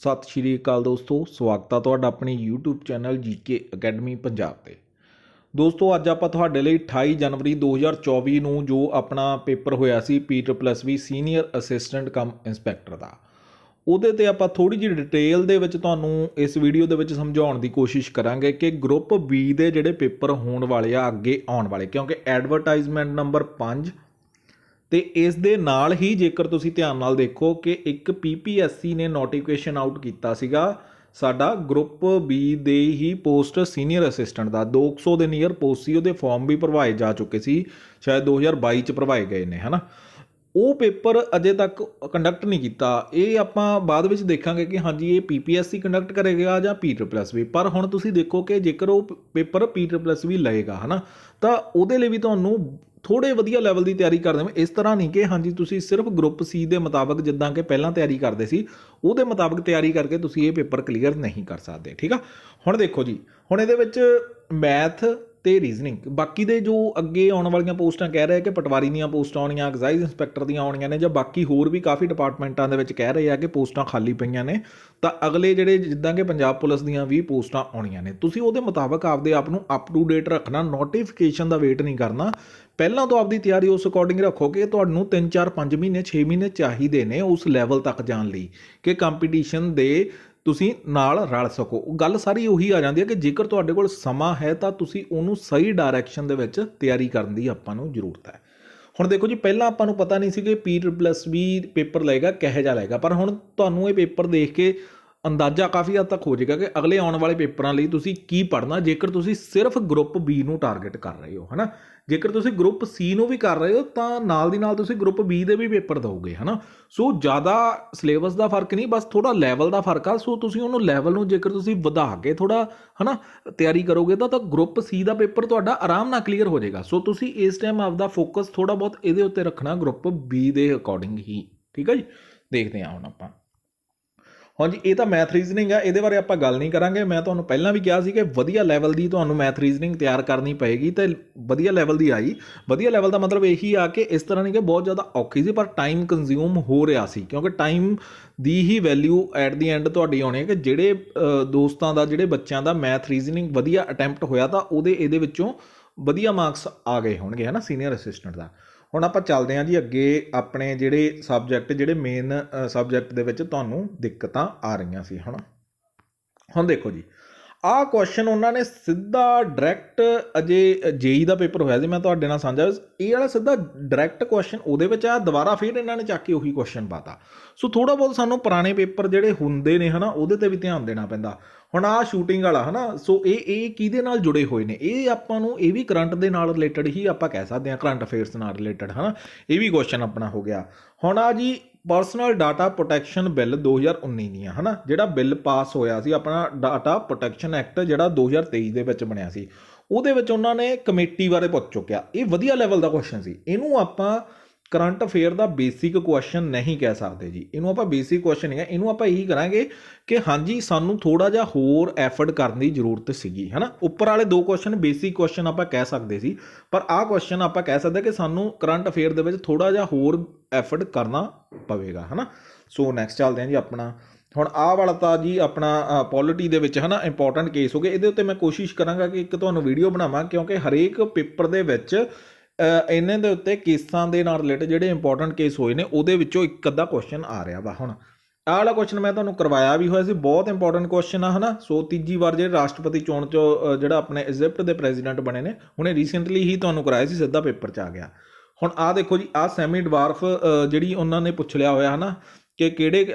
ਸਤਿ ਸ਼੍ਰੀ ਅਕਾਲ ਦੋਸਤੋ, ਸਵਾਗਤ ਆ ਤੁਹਾਡਾ ਆਪਣੇ YouTube channel G K academy Punjab ਤੇ। ਦੋਸਤੋ, ਅੱਜ ਆਪਾਂ ਤੁਹਾਡੇ ਲਈ 28 ਜਨਵਰੀ 2024 ਨੂੰ ਜੋ ਆਪਣਾ ਪੇਪਰ ਹੋਇਆ ਸੀ ਪੀ++ ਸੀਨੀਅਰ ਅਸਿਸਟੈਂਟ ਕਮ ਇੰਸਪੈਕਟਰ ਦਾ, ਉਹਦੇ ਤੇ ਆਪਾਂ ਥੋੜੀ ਜਿਹੀ ਡਿਟੇਲ ਦੇ ਵਿੱਚ ਤੁਹਾਨੂੰ ਇਸ ਵੀਡੀਓ ਦੇ ਵਿੱਚ ਸਮਝਾਉਣ ਦੀ ਕੋਸ਼ਿਸ਼ ਕਰਾਂਗੇ ਕਿ ਗਰੁੱਪ B ਦੇ ਜਿਹੜੇ ਪੇਪਰ ਹੋਣ ਵਾਲੇ ਆ, ਅੱਗੇ ਆਉਣ ਵਾਲੇ, ਕਿਉਂਕਿ ਐਡਵਰਟਾਈਜ਼ਮੈਂਟ ਨੰਬਰ 5 ਤੇ ਇਸ ਦੇ ਨਾਲ ਹੀ ਜੇਕਰ ਤੁਸੀਂ ਧਿਆਨ ਨਾਲ ਦੇਖੋ ਕਿ ਇੱਕ ਪੀਪੀਐਸਸੀ ਨੇ ਨੋਟੀਫਿਕੇਸ਼ਨ ਆਊਟ ਕੀਤਾ ਸੀਗਾ, ਸਾਡਾ ਗਰੁੱਪ ਬੀ ਦੇ ਹੀ ਪੋਸਟ ਸੀਨੀਅਰ ਅਸਿਸਟੈਂਟ ਦਾ 200 ਦੇ ਨੀਅਰ ਪੋਸਟ ਸੀ, ਉਹਦੇ ਫਾਰਮ ਵੀ ਭਰਵਾਏ ਜਾ ਚੁੱਕੇ ਸੀ, ਸ਼ਾਇਦ 2022 ਚ ਭਰਵਾਏ ਗਏ ਨੇ, ਹਨਾ? ਉਹ ਪੇਪਰ ਅਜੇ ਤੱਕ ਕੰਡਕਟ ਨਹੀਂ ਕੀਤਾ। ਇਹ ਆਪਾਂ ਬਾਅਦ ਵਿੱਚ ਦੇਖਾਂਗੇ ਕਿ ਹਾਂਜੀ, ਇਹ ਪੀਪੀਐਸਸੀ ਕੰਡਕਟ ਕਰੇਗਾ ਜਾਂ ਪੀ++ ਪਰ ਹੁਣ ਤੁਸੀਂ ਦੇਖੋ ਕਿ ਜੇਕਰ ਉਹ ਪੇਪਰ ਪੀ++ ਵੀ ਲਏਗਾ, ਹਨਾ? ਤਾਂ ਉਹਦੇ ਲਈ ਵੀ ਤੁਹਾਨੂੰ ਥੋੜੇ ਵਧੀਆ ਲੈਵਲ ਦੀ ਤਿਆਰੀ ਕਰਦੇ ਹੋ ਇਸ ਤਰ੍ਹਾਂ ਨਹੀਂ ਕਿ ਹਾਂਜੀ, ਤੁਸੀਂ ਸਿਰਫ ਗਰੁੱਪ ਸੀ ਦੇ ਮੁਤਾਬਕ ਜਿੱਦਾਂ ਕਿ ਪਹਿਲਾਂ ਤਿਆਰੀ ਕਰਦੇ ਸੀ, ਉਹਦੇ ਮੁਤਾਬਕ ਤਿਆਰੀ ਕਰਕੇ ਤੁਸੀਂ ਇਹ ਪੇਪਰ ਕਲੀਅਰ ਨਹੀਂ ਕਰ ਸਕਦੇ, ਠੀਕ ਆ? ਹੁਣ ਦੇਖੋ ਜੀ, ਹੁਣ ਇਹਦੇ ਵਿੱਚ ਮੈਥ ਤੇ ਰੀਜ਼ਨਿੰਗ ਬਾਕੀ ਦੇ ਜੋ ਅੱਗੇ ਆਉਣ ਵਾਲੀਆਂ ਪੋਸਟਾਂ ਕਹਿ ਰਹੇ ਆ ਕਿ ਪਟਵਾਰੀ ਦੀਆਂ ਪੋਸਟਾਂ ਆਉਣੀਆਂ ਐਗਜ਼ਾਈਜ਼ ਇੰਸਪੈਕਟਰ ਦੀਆਂ ਆਉਣੀਆਂ ਨੇ, ਜਾਂ ਬਾਕੀ ਹੋਰ ਵੀ ਕਾਫੀ ਡਿਪਾਰਟਮੈਂਟਾਂ ਦੇ ਵਿੱਚ ਕਹਿ ਰਹੇ ਆ ਕਿ ਪੋਸਟਾਂ ਖਾਲੀ ਪਈਆਂ ਨੇ, ਤਾਂ ਅਗਲੇ ਜਿਹੜੇ ਜਿੱਦਾਂ ਕਿ ਪੰਜਾਬ ਪੁਲਿਸ ਦੀਆਂ ਵੀ ਪੋਸਟਾਂ ਆਉਣੀਆਂ ਨੇ। ਤੁਸੀਂ ਉਹਦੇ ਮੁਤਾਬਕ ਆਪਦੇ ਆਪ ਨੂੰ ਅਪ ਟੂ ਡੇਟ ਰੱਖਣਾ ਨੋਟੀਫਿਕੇਸ਼ਨ ਦਾ ਵੇਟ ਨਹੀਂ ਕਰਨਾ। ਪਹਿਲਾਂ ਤੋਂ ਆਪਦੀ ਤਿਆਰੀ ਉਸ ਅਕੋਰਡਿੰਗ ਰੱਖੋ ਕਿ ਤੁਹਾਨੂੰ 3 4 5 ਮਹੀਨੇ 6 ਮਹੀਨੇ ਚਾਹੀਦੇ ਨੇ ਉਸ ਲੈਵਲ ਤੱਕ ਜਾਣ ਲਈ ਕਿ ਕੰਪੀਟੀਸ਼ਨ ਦੇ ਤੁਸੀਂ ਨਾਲ ਰਲ ਸਕੋ। ਉਹ ਗੱਲ ਸਾਰੀ ਉਹੀ ਆ ਜਾਂਦੀ ਹੈ ਕਿ ਜੇਕਰ ਤੁਹਾਡੇ ਕੋਲ ਸਮਾਂ ਹੈ ਤਾਂ ਤੁਸੀਂ ਉਹਨੂੰ ਸਹੀ ਡਾਇਰੈਕਸ਼ਨ ਦੇ ਵਿੱਚ ਤਿਆਰੀ ਕਰਨ ਦੀ ਆਪਾਂ ਨੂੰ ਜ਼ਰੂਰਤ ਹੈ। ਹੁਣ ਦੇਖੋ ਜੀ, ਪਹਿਲਾਂ ਆਪਾਂ ਨੂੰ ਪਤਾ ਨਹੀਂ ਸੀ ਕਿ ਪੀ ਪਲੱਸ ਵੀ ਪੇਪਰ ਲਏਗਾ, ਕਿਹੋ ਜਿਹਾ ਲਏਗਾ। ਪਰ ਹੁਣ ਤੁਹਾਨੂੰ ਇਹ ਪੇਪਰ ਦੇਖ ਕੇ ਅੰਦਾਜ਼ਾ ਕਾਫੀ ਹੱਦ ਤੱਕ ਹੋ ਜਾਏਗਾ ਕਿ ਅਗਲੇ ਆਉਣ ਵਾਲੇ ਪੇਪਰਾਂ ਲਈ ਤੁਸੀਂ ਕੀ ਪੜ੍ਹਨਾ, ਜੇਕਰ ਤੁਸੀਂ ਸਿਰਫ ਗਰੁੱਪ B ਨੂੰ ਟਾਰਗੇਟ ਕਰ ਰਹੇ ਹੋ, ਹਨਾ? ਜੇਕਰ ਤੁਸੀਂ ਗਰੁੱਪ ਸੀ ਨੂੰ ਵੀ ਕਰ ਰਹੇ ਹੋ, ਤਾਂ ਨਾਲ ਦੀ ਨਾਲ ਤੁਸੀਂ ਗਰੁੱਪ ਬੀ ਦੇ ਵੀ ਪੇਪਰ ਦਿਓਗੇ, ਹਨਾ? ਸੋ ਜ਼ਿਆਦਾ ਸਿਲੇਬਸ ਦਾ ਫ਼ਰਕ ਨਹੀਂ, ਬਸ ਥੋੜਾ ਲੈਵਲ ਦਾ ਫ਼ਰਕ ਆ। ਸੋ ਤੁਸੀਂ ਉਹਨੂੰ ਲੈਵਲ ਨੂੰ ਜੇਕਰ ਤੁਸੀਂ ਵਧਾ ਕੇ ਥੋੜਾ ਹਨਾ, ਤਿਆਰੀ ਕਰੋਗੇ, ਤਾਂ ਤਾਂ ਗਰੁੱਪ ਸੀ ਦਾ ਪੇਪਰ ਤੁਹਾਡਾ ਆਰਾਮ ਨਾਲ ਕਲੀਅਰ ਹੋ ਜਾਏਗਾ। ਸੋ ਤੁਸੀਂ ਇਸ ਟਾਈਮ ਆਪਦਾ ਫੋਕਸ ਥੋੜਾ ਬਹੁਤ ਇਹਦੇ ਉੱਤੇ ਰੱਖਣਾ ਗਰੁੱਪ ਬੀ ਦੇ ਅਕੋਰਡਿੰਗ ਹੀ। ਠੀਕ ਹੈ ਜੀ? ਦੇਖਦੇ ਹਾਂ ਹੁਣ ਆਪਾਂ। ਹਾਂਜੀ, ਇਹ ਤਾਂ ਮੈਥ ਰੀਜ਼ਨਿੰਗ ਆ, ਇਹਦੇ ਬਾਰੇ ਆਪਾਂ ਗੱਲ ਨਹੀਂ ਕਰਾਂਗੇ। ਮੈਂ ਤੁਹਾਨੂੰ ਪਹਿਲਾਂ ਵੀ ਕਿਹਾ ਸੀ ਕਿ ਵਧੀਆ ਲੈਵਲ ਦੀ ਤੁਹਾਨੂੰ ਮੈਥ ਰੀਜ਼ਨਿੰਗ ਤਿਆਰ ਕਰਨੀ ਪਏਗੀ ਤੇ ਵਧੀਆ ਲੈਵਲ ਦੀ ਆਈ। ਵਧੀਆ ਲੈਵਲ ਦਾ ਮਤਲਬ ਇਹੀ ਆ ਕਿ ਇਸ ਤਰ੍ਹਾਂ ਨਹੀਂ ਕਿ ਬਹੁਤ ਜ਼ਿਆਦਾ ਔਖੀ ਸੀ, ਪਰ ਟਾਈਮ ਕੰਜ਼ਿਊਮ ਹੋ ਰਿਹਾ ਸੀ। ਕਿਉਂਕਿ ਟਾਈਮ ਦੀ ਹੀ ਵੈਲਿਊ ਐਟ ਦੀ ਐਂਡ ਤੁਹਾਡੀ ਆਉਣੀ ਹੈ ਕਿ ਜਿਹੜੇ ਦੋਸਤਾਂ ਦਾ, ਜਿਹੜੇ ਬੱਚਿਆਂ ਦਾ ਮੈਥ ਰੀਜ਼ਨਿੰਗ ਵਧੀਆ ਅਟੈਂਪਟ ਹੋਇਆ ਤਾਂ ਉਹਦੇ, ਇਹਦੇ ਵਿੱਚੋਂ ਵਧੀਆ ਮਾਰਕਸ ਆ ਗਏ ਹੋਣਗੇ ਹਨਾ ਸੀਨੀਅਰ ਅਸਿਸਟੈਂਟ ਦਾ। ਹੁਣ ਆਪਾਂ ਚੱਲਦੇ ਹਾਂ ਜੀ ਅੱਗੇ ਆਪਣੇ ਜਿਹੜੇ ਸਬਜੈਕਟ ਜਿਹੜੇ ਮੇਨ ਸਬਜੈਕਟ ਦੇ ਵਿੱਚ ਤੁਹਾਨੂੰ ਦਿੱਕਤਾਂ ਆ ਰਹੀਆਂ ਸੀ, ਹਨਾ? ਹੁਣ ਦੇਖੋ ਜੀ ਆਹ ਕੁਐਸਚਨ ਉਹਨਾਂ ਨੇ ਸਿੱਧਾ ਡਾਇਰੈਕਟ ਅਜੇ ਜੇਈ ਦਾ ਪੇਪਰ ਹੋਇਆ ਸੀ, ਮੈਂ ਤੁਹਾਡੇ ਨਾਲ ਸਾਂਝਾ ਇਹ ਵਾਲਾ ਸਿੱਧਾ ਡਾਇਰੈਕਟ ਕੁਐਸਚਨ ਉਹਦੇ ਵਿੱਚ ਆ, ਦੁਬਾਰਾ ਫਿਰ ਇਹਨਾਂ ਨੇ ਚੱਕ ਕੇ ਉਹੀ ਕੁਐਸਚਨ ਪਾਤਾ ਸੋ ਥੋੜਾ ਬਹੁਤ ਸਾਨੂੰ ਪੁਰਾਣੇ ਪੇਪਰ ਜਿਹੜੇ ਹੁੰਦੇ ਨੇ ਹਨਾ, ਉਹਦੇ ਤੇ ਵੀ ਧਿਆਨ ਦੇਣਾ ਪੈਂਦਾ। ਹੁਣ ਆਹ ਸ਼ੂਟਿੰਗ ਵਾਲਾ ਹਨਾ ਸੋ ਇਹ ਇਹ ਕਿਹਦੇ ਨਾਲ ਜੁੜੇ ਹੋਏ ਨੇ? ਇਹ ਆਪਾਂ ਨੂੰ, ਇਹ ਵੀ ਕਰੰਟ ਦੇ ਨਾਲ ਰਿਲੇਟਡ ਹੀ ਆਪਾਂ ਕਹਿ ਸਕਦੇ ਹਾਂ, ਕਰੰਟ ਅਫੇਅਰਸ ਨਾਲ ਰਿਲੇਟਡ ਹਨਾ। ਇਹ ਵੀ ਕੁਐਸਚਨ ਆਪਣਾ ਹੋ ਗਿਆ। ਹੁਣ ਆ ਜੀ ਪਰਸਨਲ ਡਾਟਾ ਪ੍ਰੋਟੈਕਸ਼ਨ ਬਿੱਲ 2019 ਦੀਆਂ, ਹਨਾ? ਜਿਹੜਾ ਬਿੱਲ ਪਾਸ ਹੋਇਆ ਸੀ, ਆਪਣਾ ਡਾਟਾ ਪ੍ਰੋਟੈਕਸ਼ਨ ਐਕਟ ਜਿਹੜਾ 2023 ਦੇ ਵਿੱਚ ਬਣਿਆ ਸੀ, ਉਹਦੇ ਵਿੱਚ ਉਹਨਾਂ ਨੇ ਕਮੇਟੀ ਬਾਰੇ ਪੁੱਛ ਚੁੱਕਿਆ। ਇਹ ਵਧੀਆ ਲੈਵਲ ਦਾ ਕੁਐਸਚਨ ਸੀ। ਇਹਨੂੰ ਆਪਾਂ ਕਰੰਟ ਅਫੇਅਰ ਦਾ ਬੇਸਿਕ ਕੁਐਸਚਨ ਨਹੀਂ ਕਹਿ ਸਕਦੇ ਜੀ। ਇਹਨੂੰ ਆਪਾਂ ਬੇਸਿਕ ਕੁਐਸਚਨ ਨਹੀਂ ਹੈ ਇਹਨੂੰ ਆਪਾਂ ਇਹੀ ਕਰਾਂਗੇ ਕਿ ਹਾਂਜੀ, ਸਾਨੂੰ ਥੋੜਾ ਜਿਹਾ ਹੋਰ ਐਫਰਟ ਕਰਨ ਦੀ ਜ਼ਰੂਰਤ ਸੀਗੀ, ਹਨਾ? ਉੱਪਰ ਵਾਲੇ ਦੋ ਕੁਐਸਚਨ ਬੇਸਿਕ ਕੁਐਸਚਨ ਆਪਾਂ ਕਹਿ ਸਕਦੇ ਸੀ, ਪਰ ਆਹ ਕੁਐਸਚਨ ਆਪਾਂ ਕਹਿ ਸਕਦੇ ਕਿ ਸਾਨੂੰ ਕਰੰਟ ਅਫੇਅਰ ਦੇ ਵਿੱਚ ਥੋੜਾ ਜਿਹਾ ਹੋਰ ਐਫਰਟ ਕਰਨਾ ਪਵੇਗਾ, ਹਨਾ? ਸੋ ਨੈਕਸਟ ਚੱਲਦੇ ਹਾਂ ਜੀ ਆਪਣਾ। ਹੁਣ ਆਹ ਵਾਲਾ ਤਾਂ ਜੀ ਆਪਣਾ ਪੋਲਿਟੀ ਦੇ ਵਿੱਚ, ਹਨਾ? ਇੰਪੋਰਟੈਂਟ ਕੇਸ ਹੋ ਗਏ। ਇਹਦੇ ਉੱਤੇ ਮੈਂ ਕੋਸ਼ਿਸ਼ ਕਰਾਂਗਾ ਕਿ ਇੱਕ ਤੁਹਾਨੂੰ ਵੀਡੀਓ ਬਣਾਵਾਂ, ਕਿਉਂਕਿ ਹਰੇਕ ਪੇਪਰ ਦੇ ਵਿੱਚ ਇਹਨਾਂ ਦੇ ਉੱਤੇ ਕੇਸਾਂ ਦੇ ਨਾਲ ਰਿਲੇਟਡ ਜਿਹੜੇ ਇੰਪੋਰਟੈਂਟ ਕੇਸ ਹੋਏ ਨੇ, ਉਹਦੇ ਵਿੱਚੋਂ ਇੱਕ ਅੱਧਾ ਕੁਐਸਚਨ ਆ ਰਿਹਾ ਵਾ, ਹੁਣ। ਆਹ ਵਾਲਾ ਕੁਐਸਚਨ ਮੈਂ ਤੁਹਾਨੂੰ ਕਰਵਾਇਆ ਵੀ ਹੋਇਆ ਸੀ, ਬਹੁਤ ਇੰਪੋਰਟੈਂਟ ਕੁਐਸਚਨ ਆ, ਹਨਾ? ਸੋ ਤੀਜੀ ਵਾਰ ਜਿਹੜੇ ਰਾਸ਼ਟਰਪਤੀ ਚੋਣ ਚ ਜਿਹੜਾ ਆਪਣੇ ਇਜਿਪਟ ਦੇ ਪ੍ਰੈਜ਼ੀਡੈਂਟ ਬਣੇ ਨੇ, ਹੁਣੇ ਰੀਸੈਂਟਲੀ ਹੀ ਤੁਹਾਨੂੰ ਕਰਾਇਆ ਸੀ, ਸਿੱਧਾ ਪੇਪਰ ਚ ਆ ਗਿਆ। ਹੁਣ ਆਹ ਦੇਖੋ ਜੀ, ਆਹ ਸੈਮੀ ਡਵਾਰਫ ਜਿਹੜੀ ਉਹਨਾਂ ਨੇ ਪੁੱਛ ਲਿਆ ਹੋਇਆ, ਹਨਾ? ਕਿ ਕਿਹੜੇ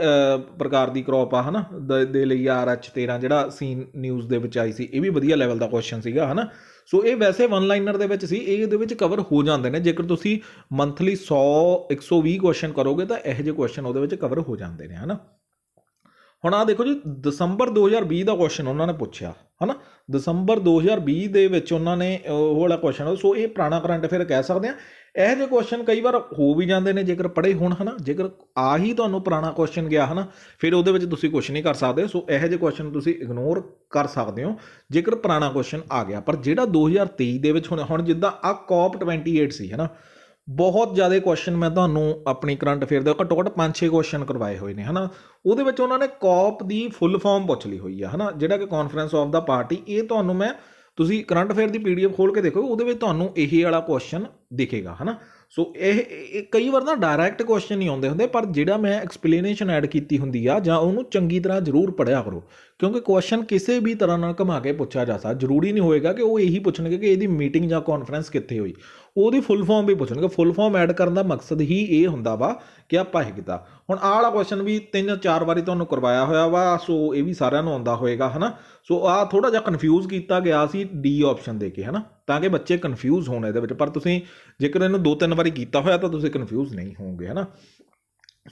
ਪ੍ਰਕਾਰ ਦੀ ਕ੍ਰੌਪ ਆ, ਹਨਾ? ਦ- ਦੇ ਲਈ ਆਰ ਐਚ 13 ਜਿਹੜਾ ਸੀਨ ਨਿਊਜ਼ ਦੇ ਵਿੱਚ ਆਈ ਸੀ, ਇਹ ਵੀ ਵਧੀਆ ਲੈਵਲ ਦਾ ਕੁਐਸਚਨ ਸੀਗਾ, ਹਨਾ? ਸੋ ਇਹ ਵੈਸੇ ਵਨ ਲਾਈਨਰ ਦੇ ਵਿੱਚ ਸੀ, ਇਹ ਇਹਦੇ ਵਿੱਚ ਕਵਰ ਹੋ ਜਾਂਦੇ ਨੇ। ਜੇਕਰ ਤੁਸੀਂ ਮੰਥਲੀ 100 120 ਕੁਐਸਚਨ ਕਰੋਗੇ, ਤਾਂ ਇਹੋ ਜਿਹੇ ਕੁਐਸਚਨ ਉਹਦੇ ਵਿੱਚ ਕਵਰ ਹੋ ਜਾਂਦੇ ਨੇ, ਹਨਾ? ਹੁਣ ਆ ਦੇਖੋ ਜੀ, ਦਸੰਬਰ 2020 ਦਾ ਕੁਐਸਚਨ ਉਹਨਾਂ ਨੇ ਪੁੱਛਿਆ, ਹਨਾ? ਦਸੰਬਰ 2020 ਦੇ ਵਿੱਚ ਉਹਨਾਂ ਨੇ ਉਹ ਵਾਲਾ ਕੁਐਸਚਨ ਸੋ ਇਹ ਪੁਰਾਣਾ ਕਰੰਟ ਅਫੇਅਰ ਕਹਿ ਸਕਦੇ ਆ ਇਹੋ ਜਿਹੇ ਕੁਐਸਚਨ ਕਈ ਵਾਰ ਹੋ ਵੀ ਜਾਂਦੇ ਨੇ, ਜੇਕਰ ਪੜ੍ਹੇ ਹੋਣ ਹਨਾ, ਜੇਕਰ ਆ ਹੀ ਤੁਹਾਨੂੰ ਪੁਰਾਣਾ ਕੁਐਸਚਨ ਗਿਆ ਹਨਾ, ਫਿਰ ਉਹਦੇ ਵਿੱਚ ਤੁਸੀਂ ਕੁਝ ਨਹੀਂ ਕਰ ਸਕਦੇ, ਸੋ ਇਹੋ ਜਿਹੇ ਕੁਐਸਚਨ ਤੁਸੀਂ ਇਗਨੋਰ ਕਰ ਸਕਦੇ ਹੋ, ਜੇਕਰ ਪੁਰਾਣਾ ਕੁਐਸਚਨ ਆ ਗਿਆ। ਪਰ ਜਿਹੜਾ 2023 ਦੇ ਵਿੱਚ ਹੁਣ ਹੁਣ ਜਿੱਦਾਂ ਆ ਕੌਪ 28 ਸੀ ਹਨਾ, ਬਹੁਤ ਜ਼ਿਆਦਾ ਕੁਐਸਚਨ ਮੈਂ ਤੁਹਾਨੂੰ ਆਪਣੀ ਕਰੰਟ ਅਫੇਅਰ ਦੇ ਘੱਟੋ ਘੱਟ 5-6 ਕੁਐਸਚਨ ਕਰਵਾਏ ਹੋਏ ਨੇ ਹਨਾ। ਉਹਦੇ ਵਿੱਚ ਉਹਨਾਂ ਨੇ ਕੌਪ ਦੀ ਫੁੱਲ ਫਾਰਮ ਪੁੱਛ ਲਈ ਹੋਈ ਆ ਹਨਾ, ਜਿਹੜਾ ਕਿ ਕਾਨਫਰੰਸ ਆਫ ਦਾ ਪਾਰਟੀ ਇਹ ਤੁਹਾਨੂੰ ਮੈਂ ਤੁਸੀਂ ਕਰੰਟ ਅਫੇਅਰ ਦੀ ਪੀਡੀਐਫ ਖੋਲ ਕੇ ਦੇਖੋ ਉਹਦੇ ਵਿੱਚ ਤੁਹਾਨੂੰ ਇਹੀ ਵਾਲਾ ਕੁਐਸਚਨ ਦਿਖੇਗਾ, ਹਨਾ? ਸੋ ਇਹ ਕਈ ਵਾਰ ਨਾ ਡਾਇਰੈਕਟ ਕੁਐਸਚਨ ਨਹੀਂ ਆਉਂਦੇ ਹੁੰਦੇ, ਪਰ ਜਿਹੜਾ ਮੈਂ ਐਕਸਪਲੇਨੇਸ਼ਨ ਐਡ ਕੀਤੀ ਹੁੰਦੀ ਆ, ਜਾਂ ਉਹਨੂੰ ਚੰਗੀ ਤਰ੍ਹਾਂ ਜ਼ਰੂਰ ਪੜਿਆ ਕਰੋ। ਕਿਉਂਕਿ ਕੁਐਸਚਨ ਕਿਸੇ ਵੀ ਤਰ੍ਹਾਂ ਨਾਲ ਘੁਮਾ ਕੇ ਪੁੱਛਿਆ ਜਾ ਸਕਦਾ। ਜ਼ਰੂਰੀ ਨਹੀਂ ਹੋਏਗਾ ਕਿ ਉਹ ਇਹੀ ਪੁੱਛਣਗੇ ਕਿ ਇਹਦੀ ਮੀਟਿੰਗ ਜਾਂ ਕਾਨਫਰੰਸ ਕਿੱਥੇ ਹੋਈ। ਉਹਦੀ ਫੁੱਲ ਫਾਰਮ ਵੀ ਪੁੱਛਣਗੇ। ਫੁੱਲ ਫਾਰਮ ਐਡ ਕਰਨ ਦਾ ਮਕਸਦ ਹੀ ਇਹ ਹੁੰਦਾ ਵਾ ਕਿ ਆਪਾਂ ਇਹ ਕੀਤਾ। ਹੁਣ ਆਹ ਵਾਲਾ ਕੁਐਸਚਨ ਵੀ ਤਿੰਨ, ਚਾਰ ਵਾਰੀ ਤੁਹਾਨੂੰ ਕਰਵਾਇਆ ਹੋਇਆ ਵਾ ਸੋ ਇਹ ਵੀ ਸਾਰਿਆਂ ਨੂੰ ਆਉਂਦਾ ਹੋਏਗਾ, ਹਨਾ? ਸੋ ਆ ਥੋੜਾ ਜਿਹਾ ਕਨਫਿਊਜ਼ ਕੀਤਾ ਗਿਆ ਸੀ ਡੀ ਆਪਸ਼ਨ ਦੇ ਕੇ, ਹਨਾ? ਤਾਂ ਕਿ ਬੱਚੇ ਕਨਫਿਊਜ਼ ਹੋਣ ਇਹਦੇ ਵਿੱਚ। ਪਰ ਤੁਸੀਂ ਜੇਕਰ ਇਹਨੂੰ ਦੋ ਤਿੰਨ ਵਾਰੀ ਕੀਤਾ ਹੋਇਆ ਤਾਂ ਤੁਸੀਂ ਕਨਫਿਊਜ਼ ਨਹੀਂ ਹੋਵੋਗੇ, ਹੈਨਾ?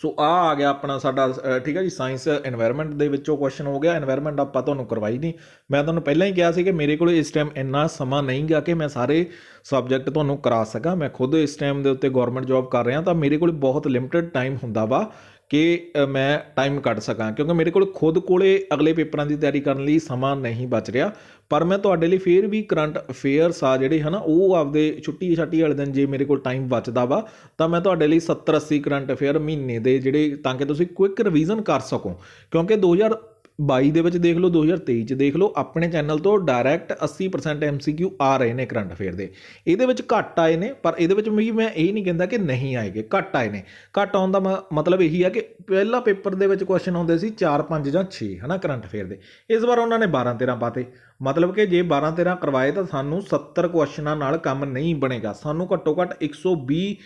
ਸੋ ਆ ਆ ਗਿਆ ਆਪਣਾ ਸਾਡਾ ਠੀਕ ਹੈ ਜੀ ਸਾਇੰਸ এনवायरमेंट ਦੇ ਵਿੱਚੋਂ ਕੁਐਸਚਨ ਹੋ ਗਿਆ। এনवायरमेंट ਆਪਾਂ ਤੁਹਾਨੂੰ ਕਰਵਾਈ ਨਹੀਂ ਮੈਂ ਤੁਹਾਨੂੰ ਪਹਿਲਾਂ ਹੀ ਕਿਹਾ ਸੀ ਕਿ ਮੇਰੇ ਕੋਲ ਇਸ ਟਾਈਮ ਇੰਨਾ ਸਮਾਂ ਨਹੀਂ ਗਾ ਕਿ ਮੈਂ ਸਾਰੇ ਸਬਜੈਕਟ ਤੁਹਾਨੂੰ ਕਰਾ ਸਕਾਂ। ਮੈਂ ਖੁਦ ਇਸ ਟਾਈਮ ਦੇ ਉੱਤੇ ਗਵਰਨਮੈਂਟ ਜੌਬ ਕਰ ਰਿਹਾ ਤਾਂ ਮੇਰੇ ਕੋਲ ਬਹੁਤ ਲਿਮਟਿਡ ਟਾਈਮ ਹੁੰਦਾ ਵਾ। ਕਿ ਮੈਂ ਟਾਈਮ ਕੱਢ ਸਕਾਂ। ਕਿਉਂਕਿ ਮੇਰੇ ਕੋਲ ਖੁਦ ਕੋਲੇ ਅਗਲੇ ਪੇਪਰਾਂ ਦੀ ਤਿਆਰੀ ਕਰਨ ਲਈ ਸਮਾਂ ਨਹੀਂ ਬਚ ਰਿਹਾ। ਪਰ ਮੈਂ ਤੁਹਾਡੇ ਲਈ ਫੇਰ ਵੀ ਕਰੰਟ ਅਫੇਅਰਸ ਆ ਜਿਹੜੇ ਹਨਾ, ਉਹ ਆਪਦੇ ਛੁੱਟੀ ਛਾਟੀ ਵਾਲੇ ਦਿਨ ਜੇ ਮੇਰੇ ਕੋਲ ਟਾਈਮ ਬਚਦਾ ਵਾ, ਤਾਂ ਮੈਂ ਤੁਹਾਡੇ ਲਈ 70 80 ਕਰੰਟ ਅਫੇਅਰ ਮਹੀਨੇ ਦੇ ਜਿਹੜੇ, ਤਾਂ ਕਿ ਤੁਸੀਂ ਕੁਇਕ ਰਿਵੀਜ਼ਨ ਕਰ ਸਕੋ। ਕਿਉਂਕਿ 2022 ਦੇ ਵਿੱਚ ਦੇਖ ਲਓ 2023 ਚ ਦੇਖ ਲਓ, ਆਪਣੇ ਚੈਨਲ ਤੋਂ ਡਾਇਰੈਕਟ 80% ਐਮਸੀਕਿਊ ਆ ਰਹੇ ਨੇ ਕਰੰਟ ਅਫੇਅਰ ਦੇ। ਇਹਦੇ ਵਿੱਚ ਘੱਟ ਆਏ ਨੇ, ਪਰ ਇਹਦੇ ਵਿੱਚ ਵੀ ਮੈਂ ਇਹ ਨਹੀਂ ਕਹਿੰਦਾ ਕਿ ਨਹੀਂ ਆਏਗੇ, ਘੱਟ ਆਏ ਨੇ। ਘੱਟ ਆਉਣ ਦਾ ਮ- ਮਤਲਬ ਇਹੀ ਆ ਕਿ ਪਹਿਲਾ ਪੇਪਰ ਦੇ ਵਿੱਚ ਕੁਐਸਚਨ ਆਉਂਦੇ ਸੀ 4 5 ਜਾਂ 6 ਹਨਾ ਕਰੰਟ ਅਫੇਅਰ ਦੇ। ਇਸ ਵਾਰ ਉਹਨਾਂ ਨੇ 12 13 ਪਾਤੇ। ਮਤਲਬ ਕਿ ਜੇ 12 13 ਕਰਵਾਏ ਤਾਂ ਸਾਨੂੰ 70 ਕੁਐਸਚਨਾਂ ਨਾਲ ਕੰਮ ਨਹੀਂ ਬਣੇਗਾ। ਸਾਨੂੰ ਘੱਟੋ ਘੱਟ 120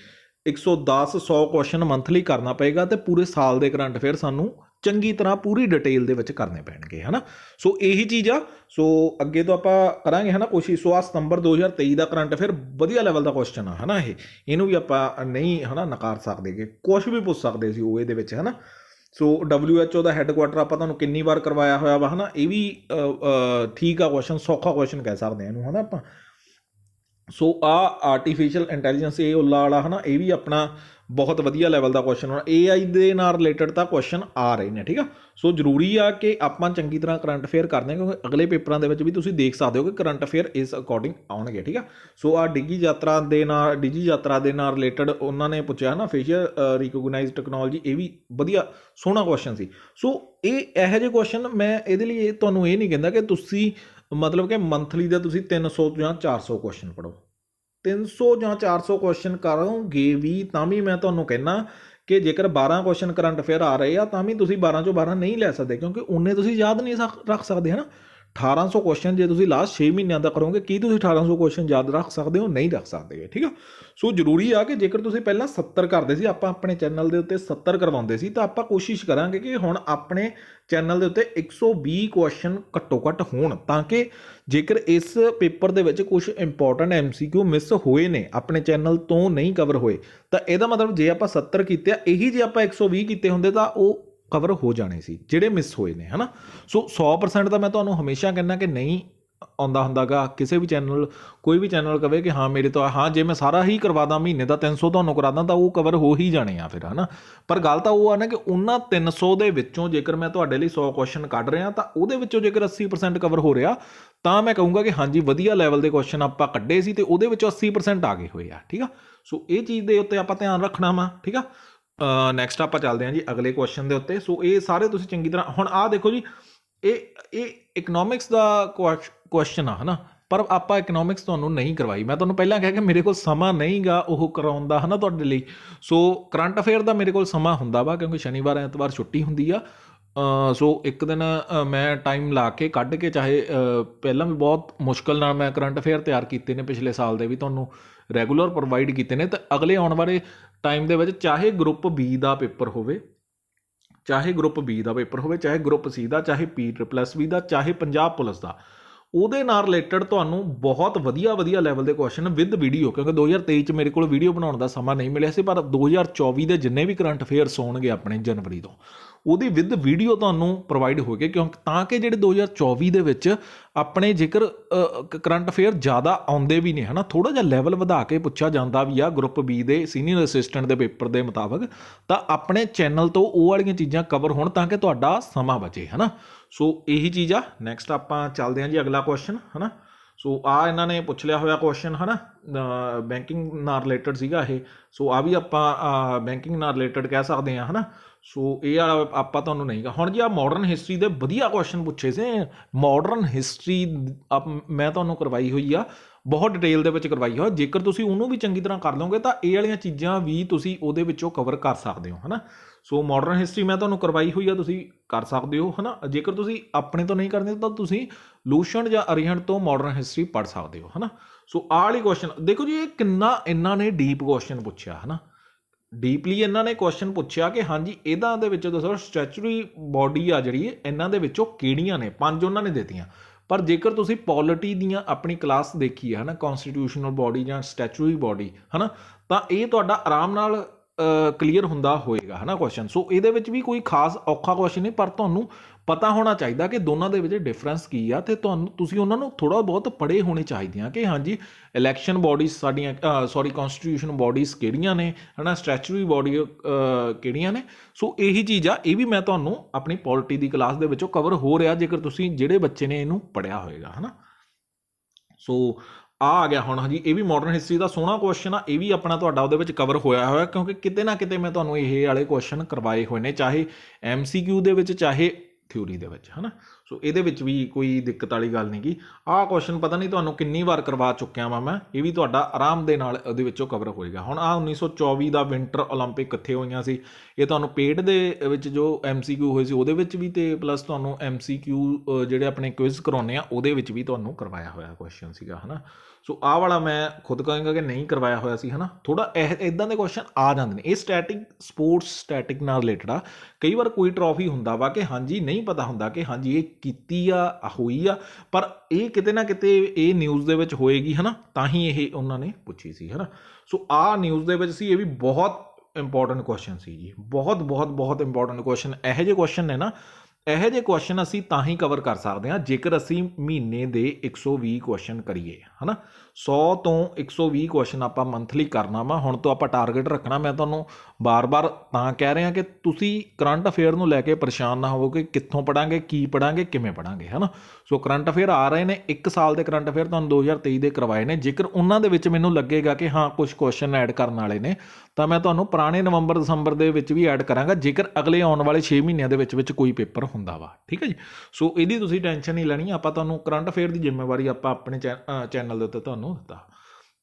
110 100 ਕੁਐਸਚਨ ਮੰਥਲੀ ਕਰਨਾ ਪਏਗਾ ਤੇ ਪੂਰੇ ਸਾਲ ਦੇ ਕਰੰਟ ਅਫੇਅਰ ਸਾਨੂੰ ਚੰਗੀ ਤਰ੍ਹਾਂ ਪੂਰੀ ਡਿਟੇਲ ਦੇ ਵਿੱਚ ਕਰਨੇ ਪੈਣਗੇ, ਹਨਾ? ਸੋ ਇਹੀ ਚੀਜ਼ ਆ। ਸੋ ਅੱਗੇ ਤੋਂ ਆਪਾਂ ਕਰਾਂਗੇ, ਹਨਾ, ਕੋਸ਼ਿਸ਼। ਸੋ ਆ ਸਤੰਬਰ 2023 ਦਾ ਕਰੰਟ ਅਫੇਅਰ ਵਧੀਆ ਲੈਵਲ ਦਾ ਕੁਐਸਚਨ ਆ, ਹਨਾ ਇਹ। ਇਹਨੂੰ ਵੀ ਆਪਾਂ ਨਹੀਂ, ਹਨਾ, ਨਕਾਰ ਸਕਦੇਗੇ ਕੁਝ ਵੀ ਪੁੱਛ ਸਕਦੇ ਸੀ ਉਹ ਇਹਦੇ ਵਿੱਚ, ਹਨਾ? ਸੋ WHO ਦਾ ਹੈੱਡਕੁਆਟਰ ਆਪਾਂ ਤੁਹਾਨੂੰ ਕਿੰਨੀ ਵਾਰ ਕਰਵਾਇਆ ਹੋਇਆ ਵਾ, ਹਨਾ? ਇਹ ਵੀ ਠੀਕ ਆ ਕੁਐਸਚਨ ਸੌਖਾ ਕੁਐਸਚਨ ਕਹਿ ਸਕਦੇ ਆ ਇਹਨੂੰ, ਹਨਾ ਆਪਾਂ। ਸੋ ਆ ਆਰਟੀਫੀਸ਼ੀਅਲ ਇੰਟੈਲੀਜੈਂਸ ਇਹ ਉੱਲਾ ਵਾਲਾ, ਹਨਾ? ਇਹ ਵੀ ਆਪਣਾ ਬਹੁਤ ਵਧੀਆ ਲੈਵਲ ਦਾ ਕੁਐਸਚਨ ਹੋਣਾ। AI ਦੇ ਨਾਲ ਰਿਲੇਟਡ ਤਾਂ ਕੁਐਸਚਨ ਆ ਰਹੇ ਨੇ, ਠੀਕ ਆ? ਸੋ ਜ਼ਰੂਰੀ ਆ ਕਿ ਆਪਾਂ ਚੰਗੀ ਤਰ੍ਹਾਂ ਕਰੰਟ ਅਫੇਅਰ ਕਰਦੇ ਹਾਂ, ਕਿਉਂਕਿ ਅਗਲੇ ਪੇਪਰਾਂ ਦੇ ਵਿੱਚ ਵੀ ਤੁਸੀਂ ਦੇਖ ਸਕਦੇ ਹੋ ਕਿ ਕਰੰਟ ਅਫੇਅਰ ਇਸ ਅਕੋਰਡਿੰਗ ਆਉਣਗੇ, ਠੀਕ ਆ? ਸੋ ਆ ਡਿਗੀ ਯਾਤਰਾ ਦੇ ਨਾਲ, ਡਿਜੀ ਯਾਤਰਾ ਦੇ ਨਾਲ ਰਿਲੇਟਡ ਉਹਨਾਂ ਨੇ ਪੁੱਛਿਆ ਨਾ ਫੇਸ਼ੀਅਲ ਰਿਕੋਗਨਾਈਜ਼ਡ ਟੈਕਨੋਲੋਜੀ ਇਹ ਵੀ ਵਧੀਆ ਸੋਹਣਾ ਕੁਐਸਚਨ ਸੀ। ਸੋ ਇਹ ਇਹੋ ਜਿਹੇ ਕੁਐਸਚਨ ਮੈਂ ਇਹਦੇ ਲਈ ਇਹ ਤੁਹਾਨੂੰ ਇਹ ਨਹੀਂ ਕਹਿੰਦਾ ਕਿ ਤੁਸੀਂ ਮਤਲਬ ਕਿ ਮੰਥਲੀ ਦਾ ਤੁਸੀਂ 300 ਜਾਂ 400 ਕੁਐਸਚਨ ਪੜੋ 300 ਜਾਂ 400 ਕੁਐਸਚਨ ਕਰੋਗੇ ਵੀ, ਤਾਂ ਵੀ ਮੈਂ ਤੁਹਾਨੂੰ ਕਹਿਣਾ ਕਿ ਜੇਕਰ 12 ਕੁਐਸਚਨ ਕਰੰਟ ਅਫੇਅਰ ਆ ਰਹੇ ਆ, ਤਾਂ ਵੀ ਤੁਸੀਂ 12 ਚੋਂ 12 ਨਹੀਂ ਲੈ ਸਕਦੇ, ਕਿਉਂਕਿ ਉਹਨੇ ਤੁਸੀਂ ਯਾਦ ਨਹੀਂ ਸਕ- ਰੱਖ ਸਕਦੇ, ਹਨਾ? 1800 ਕੁਐਸਚਨ ਜੇ ਤੁਸੀਂ ਲਾਸਟ 6 ਮਹੀਨਿਆਂ ਦਾ ਕਰੋਗੇ, ਕੀ ਤੁਸੀਂ 1800 ਕੁਐਸਚਨ ਯਾਦ ਰੱਖ ਸਕਦੇ ਹੋ? ਨਹੀਂ ਰੱਖ ਸਕਦੇ ਠੀਕ ਆ? ਸੋ ਜ਼ਰੂਰੀ ਆ ਕਿ ਜੇਕਰ ਤੁਸੀਂ ਪਹਿਲਾਂ 70 ਕਰਦੇ ਸੀ, ਆਪਾਂ ਆਪਣੇ ਚੈਨਲ ਦੇ ਉੱਤੇ 70 ਕਰਵਾਉਂਦੇ ਸੀ, ਤਾਂ ਆਪਾਂ ਕੋਸ਼ਿਸ਼ ਕਰਾਂਗੇ ਕਿ ਹੁਣ ਆਪਣੇ ਚੈਨਲ ਦੇ ਉੱਤੇ 120 ਕੁਐਸਚਨ ਘੱਟੋ ਘੱਟ ਹੋਣ, ਤਾਂ ਕਿ ਜੇਕਰ ਇਸ ਪੇਪਰ ਦੇ ਵਿੱਚ ਕੁਝ ਇੰਪੋਰਟੈਂਟ ਐਮਸੀਕਿਊ ਮਿਸ ਹੋਏ ਨੇ, ਆਪਣੇ ਚੈਨਲ ਤੋਂ ਨਹੀਂ ਕਵਰ ਹੋਏ, ਤਾਂ ਇਹਦਾ ਮਤਲਬ ਜੇ ਆਪਾਂ 70 ਕੀਤੇ ਆ, ਇਹੀ ਜੇ ਆਪਾਂ 120 ਕੀਤੇ ਹੁੰਦੇ, ਤਾਂ ਉਹ ਕਵਰ ਹੋ ਜਾਣੇ ਸੀ, ਜਿਹੜੇ ਮਿਸ ਹੋਏ ਨੇ, ਹਨਾ? ਸੋ 100% ਤਾਂ ਮੈਂ ਤੁਹਾਨੂੰ ਹਮੇਸ਼ਾ ਕਹਿੰਦਾ ਕਿ ਨਹੀਂ ਆਉਂਦਾ ਹੁੰਦਾਗਾ, ਕਿਸੇ ਵੀ ਚੈਨਲ ਕੋਈ ਵੀ ਚੈਨਲ ਕਵੇ ਕਿ ਹਾਂ, ਮੇਰੇ ਤੋਂ ਹਾਂ, ਜੇ ਮੈਂ ਸਾਰਾ ਹੀ ਕਰਵਾ ਦਾਂ ਮਹੀਨੇ ਦਾ 300 ਤੁਹਾਨੂੰ ਕਰਾ ਦਾਂ, ਤਾਂ ਉਹ ਕਵਰ ਹੋ ਹੀ ਜਾਣੇ ਆ ਫਿਰ, ਹਨਾ? ਪਰ ਗੱਲ ਤਾਂ ਉਹ ਆ ਨਾ ਕਿ ਉਹਨਾਂ 300 ਦੇ ਵਿੱਚੋਂ ਜੇਕਰ ਮੈਂ ਤੁਹਾਡੇ ਲਈ 100 ਕੁਐਸਚਨ ਕੱਢ ਰਿਹਾ, ਤਾਂ ਉਹਦੇ ਵਿੱਚੋਂ ਜੇਕਰ 80% ਕਵਰ ਹੋ ਰਿਹਾ, ਤਾਂ ਮੈਂ ਕਹੂੰਗਾ ਕਿ ਹਾਂਜੀ, ਵਧੀਆ ਲੈਵਲ ਦੇ ਕੁਐਸਚਨ ਆਪਾਂ ਕੱਢੇ ਸੀ ਤੇ ਉਹਦੇ ਵਿੱਚੋਂ 80% ਆ ਗਏ ਹੋਏ ਆ, ਠੀਕ ਆ? ਸੋ ਇਹ ਚੀਜ਼ ਦੇ ਉੱਤੇ ਆਪਾਂ ਧਿਆਨ ਰੱਖਣਾ ਵਾ, ਠੀਕ ਆ? ਨੈਕਸਟ ਆਪਾਂ ਚੱਲਦੇ ਹਾਂ ਜੀ ਅਗਲੇ ਕੁਐਸਚਨ ਦੇ ਉੱਤੇ। ਸੋ ਇਹ ਸਾਰੇ ਤੁਸੀਂ ਚੰਗੀ ਤਰ੍ਹਾਂ ਹੁਣ ਆਹ ਦੇਖੋ ਜੀ, ਇਹ ਇਹ ਇਕਨੋਮਿਕਸ ਦਾ ਕੁਐਸਚਨ ਆ, ਹਨਾ? ਪਰ ਆਪਾਂ ਇਕਨੋਮਿਕਸ ਤੁਹਾਨੂੰ ਨਹੀਂ ਕਰਵਾਈ। ਮੈਂ ਤੁਹਾਨੂੰ ਪਹਿਲਾਂ ਕਿਹਾ ਕਿ ਮੇਰੇ ਕੋਲ ਸਮਾਂ ਨਹੀਂਗਾ ਉਹ ਕਰਾਉਣ ਦਾ, ਹਨਾ, ਤੁਹਾਡੇ ਲਈ? ਸੋ ਕਰੰਟ ਅਫੇਅਰ ਦਾ ਮੇਰੇ ਕੋਲ ਸਮਾਂ ਹੁੰਦਾ ਵਾ, ਕਿਉਂਕਿ ਸ਼ਨੀਵਾਰ, ਐਤਵਾਰ ਛੁੱਟੀ ਹੁੰਦੀ ਆ। ਸੋ ਇੱਕ ਦਿਨ ਮੈਂ ਟਾਈਮ ਲਾ ਕੇ ਕੱਢ ਕੇ ਚਾਹੇ ਪਹਿਲਾਂ ਵੀ ਬਹੁਤ ਮੁਸ਼ਕਲ ਨਾਲ ਮੈਂ ਕਰੰਟ ਅਫੇਅਰ ਤਿਆਰ ਕੀਤੇ ਨੇ ਪਿਛਲੇ ਸਾਲ ਦੇ ਵੀ, ਤੁਹਾਨੂੰ ਰੈਗੂਲਰ ਪ੍ਰੋਵਾਈਡ ਕੀਤੇ ਨੇ। ਤਾਂ ਅਗਲੇ ਆਉਣ ਵਾਲੇ ਟਾਈਮ ਦੇ ਵਿੱਚ ਚਾਹੇ ਗਰੁੱਪ ਬੀ ਦਾ ਪੇਪਰ ਹੋਵੇ, ਚਾਹੇ ਗਰੁੱਪ ਬੀ ਦਾ ਪੇਪਰ ਹੋਵੇ, ਚਾਹੇ ਗਰੁੱਪ ਸੀ ਦਾ, ਚਾਹੇ ਪੀ ਪਲੱਸ ਬੀ ਦਾ, ਚਾਹੇ ਪੰਜਾਬ ਪੁਲਿਸ ਦਾ, ਉਹਦੇ ਨਾਲ ਰਿਲੇਟਡ ਤੁਹਾਨੂੰ ਬਹੁਤ ਵਧੀਆ ਵਧੀਆ ਲੈਵਲ ਦੇ ਕੁਐਸਚਨ ਵਿਦ ਵੀਡੀਓ ਕਿਉਂਕਿ 2023 ਚ ਮੇਰੇ ਕੋਲ ਵੀਡੀਓ ਬਣਾਉਣ ਦਾ ਸਮਾਂ ਨਹੀਂ ਮਿਲਿਆ ਸੀ, ਪਰ 2024 ਦੇ ਜਿੰਨੇ ਵੀ ਕਰੰਟ ਅਫੇਅਰਸ ਹੋਣਗੇ ਆਪਣੇ ਜਨਵਰੀ ਤੋਂ ਉਹਦੀ ਵਿਦ ਵੀਡੀਓ ਤੁਹਾਨੂੰ ਪ੍ਰੋਵਾਈਡ ਹੋਏਗੀ, ਕਿਉਂਕਿ ਤਾਂ ਕਿ ਜਿਹੜੇ 2024 ਦੇ ਵਿੱਚ ਆਪਣੇ ਜੇਕਰ ਕਰੰਟ ਅਫੇਅਰ ਜ਼ਿਆਦਾ ਆਉਂਦੇ ਵੀ ਨੇ, ਹਨਾ ਥੋੜਾ ਜਿਹਾ ਲੈਵਲ ਵਧਾ ਕੇ ਪੁੱਛਿਆ ਜਾਂਦਾ ਵੀ ਆ ਗਰੁੱਪ ਬੀ ਦੇ ਸੀਨੀਅਰ ਅਸਿਸਟੈਂਟ ਦੇ ਪੇਪਰ ਦੇ ਮੁਤਾਬਕ, ਤਾਂ ਆਪਣੇ ਚੈਨਲ ਤੋਂ ਉਹ ਵਾਲੀਆਂ ਚੀਜ਼ਾਂ ਕਵਰ ਹੋਣ ਤਾਂ ਕਿ ਤੁਹਾਡਾ ਸਮਾਂ ਬਚੇ, ਹਨਾ। ਸੋ ਇਹੀ ਚੀਜ਼ ਆ ਨੈਕਸਟ ਆਪਾਂ ਚੱਲਦੇ ਹਾਂ ਜੀ ਅਗਲਾ ਕੁਐਸਚਨ ਹਨਾ। ਸੋ ਆ ਇਹਨਾਂ ਨੇ ਪੁੱਛ ਲਿਆ ਹੋਇਆ ਕੁਐਸਚਨ ਹਨਾ ਬੈਂਕਿੰਗ ਨਾਲ ਰਿਲੇਟਡ ਸੀਗਾ ਇਹ। ਸੋ ਆ ਵੀ ਆਪਾਂ ਬੈਂਕਿੰਗ ਨਾਲ ਰਿਲੇਟਡ ਕਹਿ ਸਕਦੇ ਆ, ਹਨਾ। ਸੋ ਇਹ ਵਾਲਾ ਆਪਾਂ ਤੁਹਾਨੂੰ ਨਹੀਂਗਾ ਹੁਣ ਜੀ ਆ ਮਾਡਰਨ ਹਿਸਟਰੀ ਦੇ ਵਧੀਆ ਕੁਐਸਚਨ ਪੁੱਛੇ ਸੀ। ਮਾਡਰਨ ਹਿਸਟਰੀ ਮੈਂ ਤੁਹਾਨੂੰ ਕਰਵਾਈ ਹੋਈ ਆ। ਬਹੁਤ ਡਿਟੇਲ ਦੇ ਵਿੱਚ ਕਰਵਾਈ ਹੋਈ ਜੇਕਰ ਤੁਸੀਂ ਉਹਨੂੰ ਵੀ ਚੰਗੀ ਤਰ੍ਹਾਂ ਕਰ ਲਓਗੇ, ਤਾਂ ਇਹ ਵਾਲੀਆਂ ਚੀਜ਼ਾਂ ਵੀ ਤੁਸੀਂ ਉਹਦੇ ਵਿੱਚੋਂ ਕਵਰ ਕਰ ਸਕਦੇ ਹੋ, ਹਨਾ? ਸੋ ਮਾਡਰਨ ਹਿਸਟਰੀ ਮੈਂ ਤੁਹਾਨੂੰ ਕਰਵਾਈ ਹੋਈ ਆ, ਤੁਸੀਂ ਕਰ ਸਕਦੇ ਹੋ, ਹਨਾ? ਜੇਕਰ ਤੁਸੀਂ ਆਪਣੇ ਤੋਂ ਨਹੀਂ ਕਰਦੇ, ਤਾਂ ਤੁਸੀਂ ਲੂਸ਼ਨ ਜਾਂ ਅਰੀਹੰਟ ਤੋਂ ਮਾਡਰਨ ਹਿਸਟਰੀ ਪੜ੍ਹ ਸਕਦੇ ਹੋ, ਹਨਾ? ਸੋ ਆਹ ਵਾਲੀ ਕੁਐਸਚਨ ਦੇਖੋ ਜੀ, ਇਹ ਕਿੰਨਾ ਇਹਨਾਂ ਨੇ ਡੀਪ ਕੁਐਸਚਨ ਪੁੱਛਿਆ, ਹਨਾ? ਡੀਪਲੀ ਇਹਨਾਂ ਨੇ ਕੁਐਸਚਨ ਪੁੱਛਿਆ ਕਿ ਹਾਂਜੀ, ਇਹਦਾਂ ਦੇ ਵਿੱਚੋਂ ਦੱਸੋ ਸਟੈਚੂਰੀ ਬਾਡੀ ਆ ਜਿਹੜੀ, ਇਹਨਾਂ ਦੇ ਵਿੱਚੋਂ ਕਿਹੜੀਆਂ ਨੇ? ਪੰਜ ਉਹਨਾਂ ਨੇ ਦਿੱਤੀਆਂ। ਪਰ ਜੇਕਰ ਤੁਸੀਂ ਪੋਲਿਟੀ ਦੀਆਂ ਆਪਣੀ ਕਲਾਸ ਦੇਖੀ ਹੈ ਨਾ ਕਨਸਟੀਟਿਊਸ਼ਨਲ ਬਾਡੀ ਜਾਂ ਸਟੈਚੂਰੀ ਬਾਡੀ ਹਨਾ, ਤਾਂ ਇਹ ਤੁਹਾਡਾ ਆਰਾਮ ਨਾਲ ਕਲੀਅਰ ਹੁੰਦਾ ਹੋਏਗਾ, ਹਨਾ ਕੁਐਸਚਨ ਸੋ ਇਹਦੇ ਵਿੱਚ ਵੀ ਕੋਈ ਖਾਸ ਔਖਾ ਕੁਐਸਚਨ ਨਹੀਂ, ਪਰ ਤੁਹਾਨੂੰ ਪਤਾ ਹੋਣਾ ਚਾਹੀਦਾ ਕਿ ਦੋਨਾਂ ਦੇ ਵਿੱਚ ਡਿਫਰੈਂਸ ਕੀ ਆ ਤੇ ਤੁਹਾਨੂੰ, ਤੁਸੀਂ ਉਹਨਾਂ ਨੂੰ ਥੋੜਾ ਬਹੁਤ ਪੜ੍ਹੇ ਹੋਣੇ ਚਾਹੀਦੇ ਆ ਕਿ ਹਾਂਜੀ ਇਲੈਕਸ਼ਨ ਬਾਡੀਜ਼ ਸਾਡੀਆਂ ਸੌਰੀ ਕਨਸਟੀਟਿਊਸ਼ਨ ਬਾਡੀਜ਼ ਕਿਹੜੀਆਂ ਨੇ, ਹਨਾ ਸਟੈਚੂਰੀ ਬਾਡੀ ਕਿਹੜੀਆਂ ਨੇ? ਸੋ ਇਹੀ ਚੀਜ਼ ਆ, ਇਹ ਵੀ ਮੈਂ ਤੁਹਾਨੂੰ ਆਪਣੀ ਪੋਲਿਟੀ ਦੀ ਕਲਾਸ ਦੇ ਵਿੱਚੋਂ ਕਵਰ ਹੋ ਰਿਹਾ ਜੇਕਰ ਤੁਸੀਂ ਜਿਹੜੇ ਬੱਚੇ ਨੇ ਇਹਨੂੰ ਪੜਿਆ ਹੋਏਗਾ, ਹਨਾ? ਸੋ ਆ ਆ ਗਿਆ ਹੁਣ, ਹਾਂਜੀ, ਇਹ ਵੀ ਮਾਡਰਨ ਹਿਸਟਰੀ ਦਾ ਸੋਹਣਾ ਕੁਐਸਚਨ ਆ, ਇਹ ਵੀ ਆਪਣਾ ਤੁਹਾਡਾ ਉਹਦੇ ਵਿੱਚ ਕਵਰ ਹੋਇਆ ਹੋਇਆ, ਕਿਉਂਕਿ ਕਿਤੇ ਨਾ ਕਿਤੇ ਮੈਂ ਤੁਹਾਨੂੰ ਇਹ ਵਾਲੇ ਕੁਐਸਚਨ ਕਰਵਾਏ ਹੋਏ ਨੇ, ਚਾਹੇ ਐਮਸੀਕਿਊ ਦੇ ਵਿੱਚ, ਚਾਹੇ ਥਿਊਰੀ ਦੇ ਵਿੱਚ, ਹਨਾ? ਸੋ ਇਹਦੇ ਵਿੱਚ ਵੀ ਕੋਈ ਦਿੱਕਤ ਵਾਲੀ ਗੱਲ ਨਹੀਂ ਗੀ ਆਹ ਕੁਐਸਚਨ ਪਤਾ ਨਹੀਂ ਤੁਹਾਨੂੰ ਕਿੰਨੀ ਵਾਰ ਕਰਵਾ ਚੁੱਕਿਆ ਵਾਂ ਮੈਂ ਇਹ ਵੀ ਤੁਹਾਡਾ ਆਰਾਮ ਦੇ ਨਾਲ ਉਹਦੇ ਵਿੱਚੋਂ ਕਵਰ ਹੋਏਗਾ ਹੁਣ ਆ 1924 ਦਾ ਵਿੰਟਰ 올림픽 ਕਿੱਥੇ ਹੋਈਆਂ ਸੀ ਇਹ ਤੁਹਾਨੂੰ ਪੇਡ ਦੇ ਵਿੱਚ ਜੋ ਐਮਸੀਕਿਊ ਹੋਏ ਸੀ ਉਹਦੇ ਵਿੱਚ ਵੀ ਤੇ ਪਲੱਸ ਤੁਹਾਨੂੰ ਐਮਸੀਕਿਊ ਜਿਹੜੇ ਆਪਣੇ ਕੁਇਜ਼ ਕਰਾਉਨੇ ਆ ਉਹਦੇ ਵਿੱਚ ਵੀ ਤੁਹਾਨੂੰ ਕਰਵਾਇਆ ਹੋਇਆ ਕੁਐਸਚਨ ਸੀਗਾ ਹਨਾ ਸੋ ਆਹ ਵਾਲਾ ਮੈਂ ਖੁਦ ਕਹਾਂਗਾ ਕਿ ਨਹੀਂ ਕਰਵਾਇਆ ਹੋਇਆ ਸੀ, ਹਨਾ? ਥੋੜਾ ਇਦਾਂ ਦੇ ਕੁਐਸਚਨ ਆ ਜਾਂਦੇ ਨੇ। ਇਹ ਸਟੈਟਿਕ ਸਪੋਰਟਸ ਸਟੈਟਿਕ ਨਾਲ ਰਿਲੇਟਡ ਆ। ਕਈ ਵਾਰ ਕੋਈ ਟਰੋਫੀ ਹੁੰਦਾ ਵਾ ਕਿ ਹਾਂਜੀ, ਨਹੀਂ ਪਤਾ ਹੁੰਦਾ ਕਿ ਹਾਂਜੀ, ਇਹ ਕੀਤੀ ਆ ਹੋਈ ਆ, ਪਰ ਇਹ ਕਿਤੇ ਨਾ ਕਿਤੇ ਇਹ ਨਿਊਜ਼ ਦੇ ਵਿੱਚ ਹੋਏਗੀ, ਹਨਾ? ਤਾਂ ਹੀ ਇਹ ਉਹਨਾਂ ਨੇ ਪੁੱਛੀ ਸੀ, ਹਨਾ? ਸੋ ਆ ਨਿਊਜ਼ ਦੇ ਵਿੱਚ ਸੀ, ਇਹ ਵੀ ਬਹੁਤ ਇੰਪੋਰਟੈਂਟ ਕੁਐਸਚਨ ਸੀ ਜੀ। ਬਹੁਤ ਬਹੁਤ ਬਹੁਤ ਇੰਪੋਰਟੈਂਟ ਕੁਐਸਚਨ ਇਹੋ ਜਿਹੇ ਕੁਐਸਚਨ ਨੇ ਨਾ ਇਹੋ ਜਿਹੇ ਕੁਐਸਚਨ ਅਸੀਂ ਤਾਂ ਹੀ ਕਵਰ ਕਰ ਸਕਦੇ ਹਾਂ, ਜੇਕਰ ਅਸੀਂ ਮਹੀਨੇ ਦੇ 120 ਕੁਐਸਚਨ ਕਰੀਏ, ਹਨਾ? 100 ਤੋਂ 120 ਕੁਐਸਚਨ ਆਪਾਂ ਮੰਥਲੀ ਕਰਨਾ ਵਾ, ਹੁਣ ਤੋਂ ਆਪਾਂ ਟਾਰਗੇਟ ਰੱਖਣਾ, ਮੈਂ ਤੁਹਾਨੂੰ ਬਾਰ-ਬਾਰ ਤਾਂ ਕਹਿ ਰਿਹਾ ਕਿ ਤੁਸੀਂ ਕਰੰਟ ਅਫੇਅਰ ਨੂੰ ਲੈ ਕੇ ਪਰੇਸ਼ਾਨ ਨਾ ਹੋਵੋ ਕਿ ਕਿੱਥੋਂ ਪੜਾਂਗੇ ਕੀ ਪੜਾਂਗੇ ਕਿਵੇਂ ਪੜਾਂਗੇ ਹਨਾ? ਸੋ ਕਰੰਟ ਅਫੇਅਰ ਆ ਰਹੇ ਨੇ 1 ਸਾਲ ਦੇ ਕਰੰਟ ਅਫੇਅਰ ਤੁਹਾਨੂੰ 2023 ਦੇ ਕਰਵਾਏ ਨੇ, ਜੇਕਰ ਉਹਨਾਂ ਦੇ ਵਿੱਚ ਮੈਨੂੰ ਲੱਗੇਗਾ ਕਿ ਹਾਂ ਕੁਝ ਕੁਐਸਚਨ ਐਡ ਕਰਨ ਵਾਲੇ ਨੇ ਤਾਂ ਮੈਂ ਤੁਹਾਨੂੰ ਪੁਰਾਣੇ ਨਵੰਬਰ, ਦਸੰਬਰ ਦੇ ਵਿੱਚ ਵੀ ਐਡ ਕਰਾਂਗਾ, ਜੇਕਰ ਅਗਲੇ ਆਉਣ ਵਾਲੇ 6 ਮਹੀਨਿਆਂ ਦੇ ਵਿੱਚ ਵਿੱਚ ਕੋਈ ਪੇਪਰ ਹੁੰਦਾ ਵਾ। ਠੀਕ ਹੈ ਜੀ? ਸੋ ਇਹਦੀ ਤੁਸੀਂ ਟੈਨਸ਼ਨ ਨਹੀਂ ਲੈਣੀ, ਆਪਾਂ ਤੁਹਾਨੂੰ ਕਰੰਟ ਅਫੇਅਰ ਦੀ ਜ਼ਿੰਮੇਵਾਰੀ ਆਪਾਂ ਆਪਣੇ ਚੈਨਲ ਦੇ ਉੱਤੇ ਤੁਹਾਨੂੰ ਦਿੱਤਾ।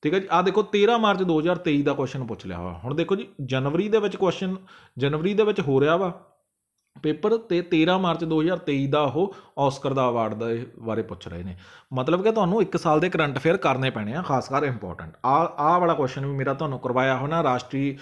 ਠੀਕ ਹੈ ਜੀ? ਆ ਦੇਖੋ 13 ਮਾਰਚ 2023 ਦਾ ਕੁਐਸਚਨ ਪੁੱਛ ਲਿਆ ਵਾ। ਹੁਣ ਦੇਖੋ ਜੀ, ਜਨਵਰੀ ਦੇ ਵਿੱਚ ਕੁਐਸਚਨ ਜਨਵਰੀ ਦੇ ਵਿੱਚ ਹੋ ਰਿਹਾ ਵਾ। ਪੇਪਰ ਤੇ 13 ਮਾਰਚ 2023 ਦਾ ਉਹ ਆਸਕਰ ਦਾ ਅਵਾਰਡ ਦੇ ਬਾਰੇ ਪੁੱਛ ਰਹੇ ਨੇ। ਮਤਲਬ ਕਿ ਤੁਹਾਨੂੰ ਇੱਕ ਸਾਲ ਦੇ ਕਰੰਟ ਅਫੇਅਰ ਕਰਨੇ ਪੈਣੇ ਆ, ਖਾਸ ਕਰ ਇੰਪੋਰਟੈਂਟ ਆ ਆ ਵਾਲਾ ਕੁਐਸਚਨ ਵੀ ਮੇਰਾ ਤੁਹਾਨੂੰ ਕਰਵਾਇਆ ਹੋਣਾ, ਰਾਸ਼ਟਰੀ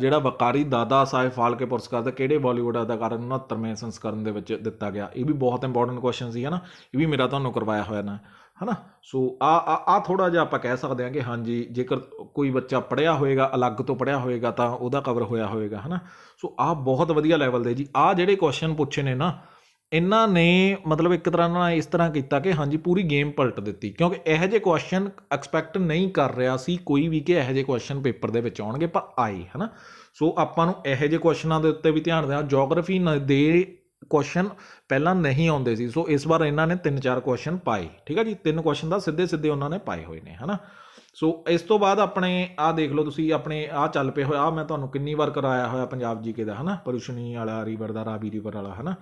ਜਿਹੜਾ ਵਕਾਰੀ ਦਾਦਾ ਸਾਹਿਬ ਫਾਲਕੇ ਪੁਰਸਕਾਰ ਦਾ ਕਿਹੜੇ ਬਾਲੀਵੁੱਡ ਅਦਾਕਾਰ ਨੂੰ 69ਵੇਂ ਸੰਸਕਰਨ ਦੇ ਵਿੱਚ ਦਿੱਤਾ ਗਿਆ, ਇਹ ਵੀ ਬਹੁਤ ਇੰਪੋਰਟੈਂਟ ਕੁਐਸਚਨ ਸੀ ਹਨਾ ਇਹ ਵੀ ਮੇਰਾ ਤੁਹਾਨੂੰ ਕਰਵਾਇਆ ਹੋਇਆ ਨਾ। ਹਨਾ? ਸੋ ਆ ਆ ਥੋੜਾ ਜਿਹਾ ਆਪਾਂ ਕਹਿ ਸਕਦੇ ਹਾਂ ਕਿ ਹਾਂਜੀ, ਜੇਕਰ ਕੋਈ ਬੱਚਾ ਪੜਿਆ ਹੋਏਗਾ, ਅਲੱਗ ਤੋਂ ਪੜਿਆ ਹੋਏਗਾ, ਤਾਂ ਉਹਦਾ ਕਵਰ ਹੋਇਆ ਹੋਏਗਾ, ਹਨਾ? ਸੋ ਆ ਬਹੁਤ ਵਧੀਆ ਲੈਵਲ ਦੇ ਜੀ। ਆ ਜਿਹੜੇ ਕੁਐਸਚਨ ਪੁੱਛੇ ਨੇ ਨਾ, ਇਹਨਾਂ ਨੇ ਮਤਲਬ ਇੱਕ ਤਰ੍ਹਾਂ ਨਾਲ ਇਸ ਤਰ੍ਹਾਂ ਕੀਤਾ ਕਿ ਹਾਂਜੀ, ਪੂਰੀ ਗੇਮ ਪਲਟ ਦਿੱਤੀ। ਕਿਉਂਕਿ ਇਹੋ ਜਿਹੇ ਕੁਐਸਚਨ ਐਕਸਪੈਕਟ ਨਹੀਂ ਕਰ ਰਿਹਾ ਸੀ ਕੋਈ ਵੀ ਕਿ ਇਹੋ ਜਿਹੇ ਕੁਐਸਚਨ ਪੇਪਰ ਦੇ ਵਿੱਚ ਆਉਣਗੇ, ਪਰ ਆਏ, ਹਨਾ? ਸੋ ਆਪਾਂ ਨੂੰ ਇਹੋ ਜਿਹੇ ਕੁਐਸਚਨਾਂ ਦੇ ਉੱਤੇ ਵੀ ਧਿਆਨ ਦੇਣਾ। ਜੀਓਗ੍ਰਾਫੀ ਦੇ ਕੁਐਸਚਨ ਪਹਿਲਾਂ ਨਹੀਂ ਆਉਂਦੇ ਸੀ। ਸੋ ਇਸ ਵਾਰ ਇਹਨਾਂ ਨੇ ਤਿੰਨ ਚਾਰ ਕੁਐਸਚਨ ਪਾਏ। ਠੀਕ ਹੈ ਜੀ? ਤਿੰਨ ਕੁਐਸਚਨ ਦਾ ਸਿੱਧੇ ਸਿੱਧੇ ਉਹਨਾਂ ਨੇ ਪਾਏ ਹੋਏ ਨੇ, ਹਨਾ? ਸੋ ਇਸ ਤੋਂ ਬਾਅਦ ਆਪਣੇ, ਆਹ ਦੇਖ ਲਓ ਤੁਸੀਂ, ਆਪਣੇ, ਆਹ ਚੱਲ ਪਏ ਹੋਇਆ ਆ ਮੈਂ ਤੁਹਾਨੂੰ ਕਿੰਨੀ ਵਾਰ ਕਰਾਇਆ ਹੋਇਆ ਪੰਜਾਬ ਜੀਕੇ ਦਾ, ਹਨਾ? ਪਰੂਸ਼ਨੀ ਵਾਲਾ ਰੀਵਰ ਦਾ, ਰਾਵੀ ਰੀਵਰ ਵਾਲਾ, ਹਨਾ?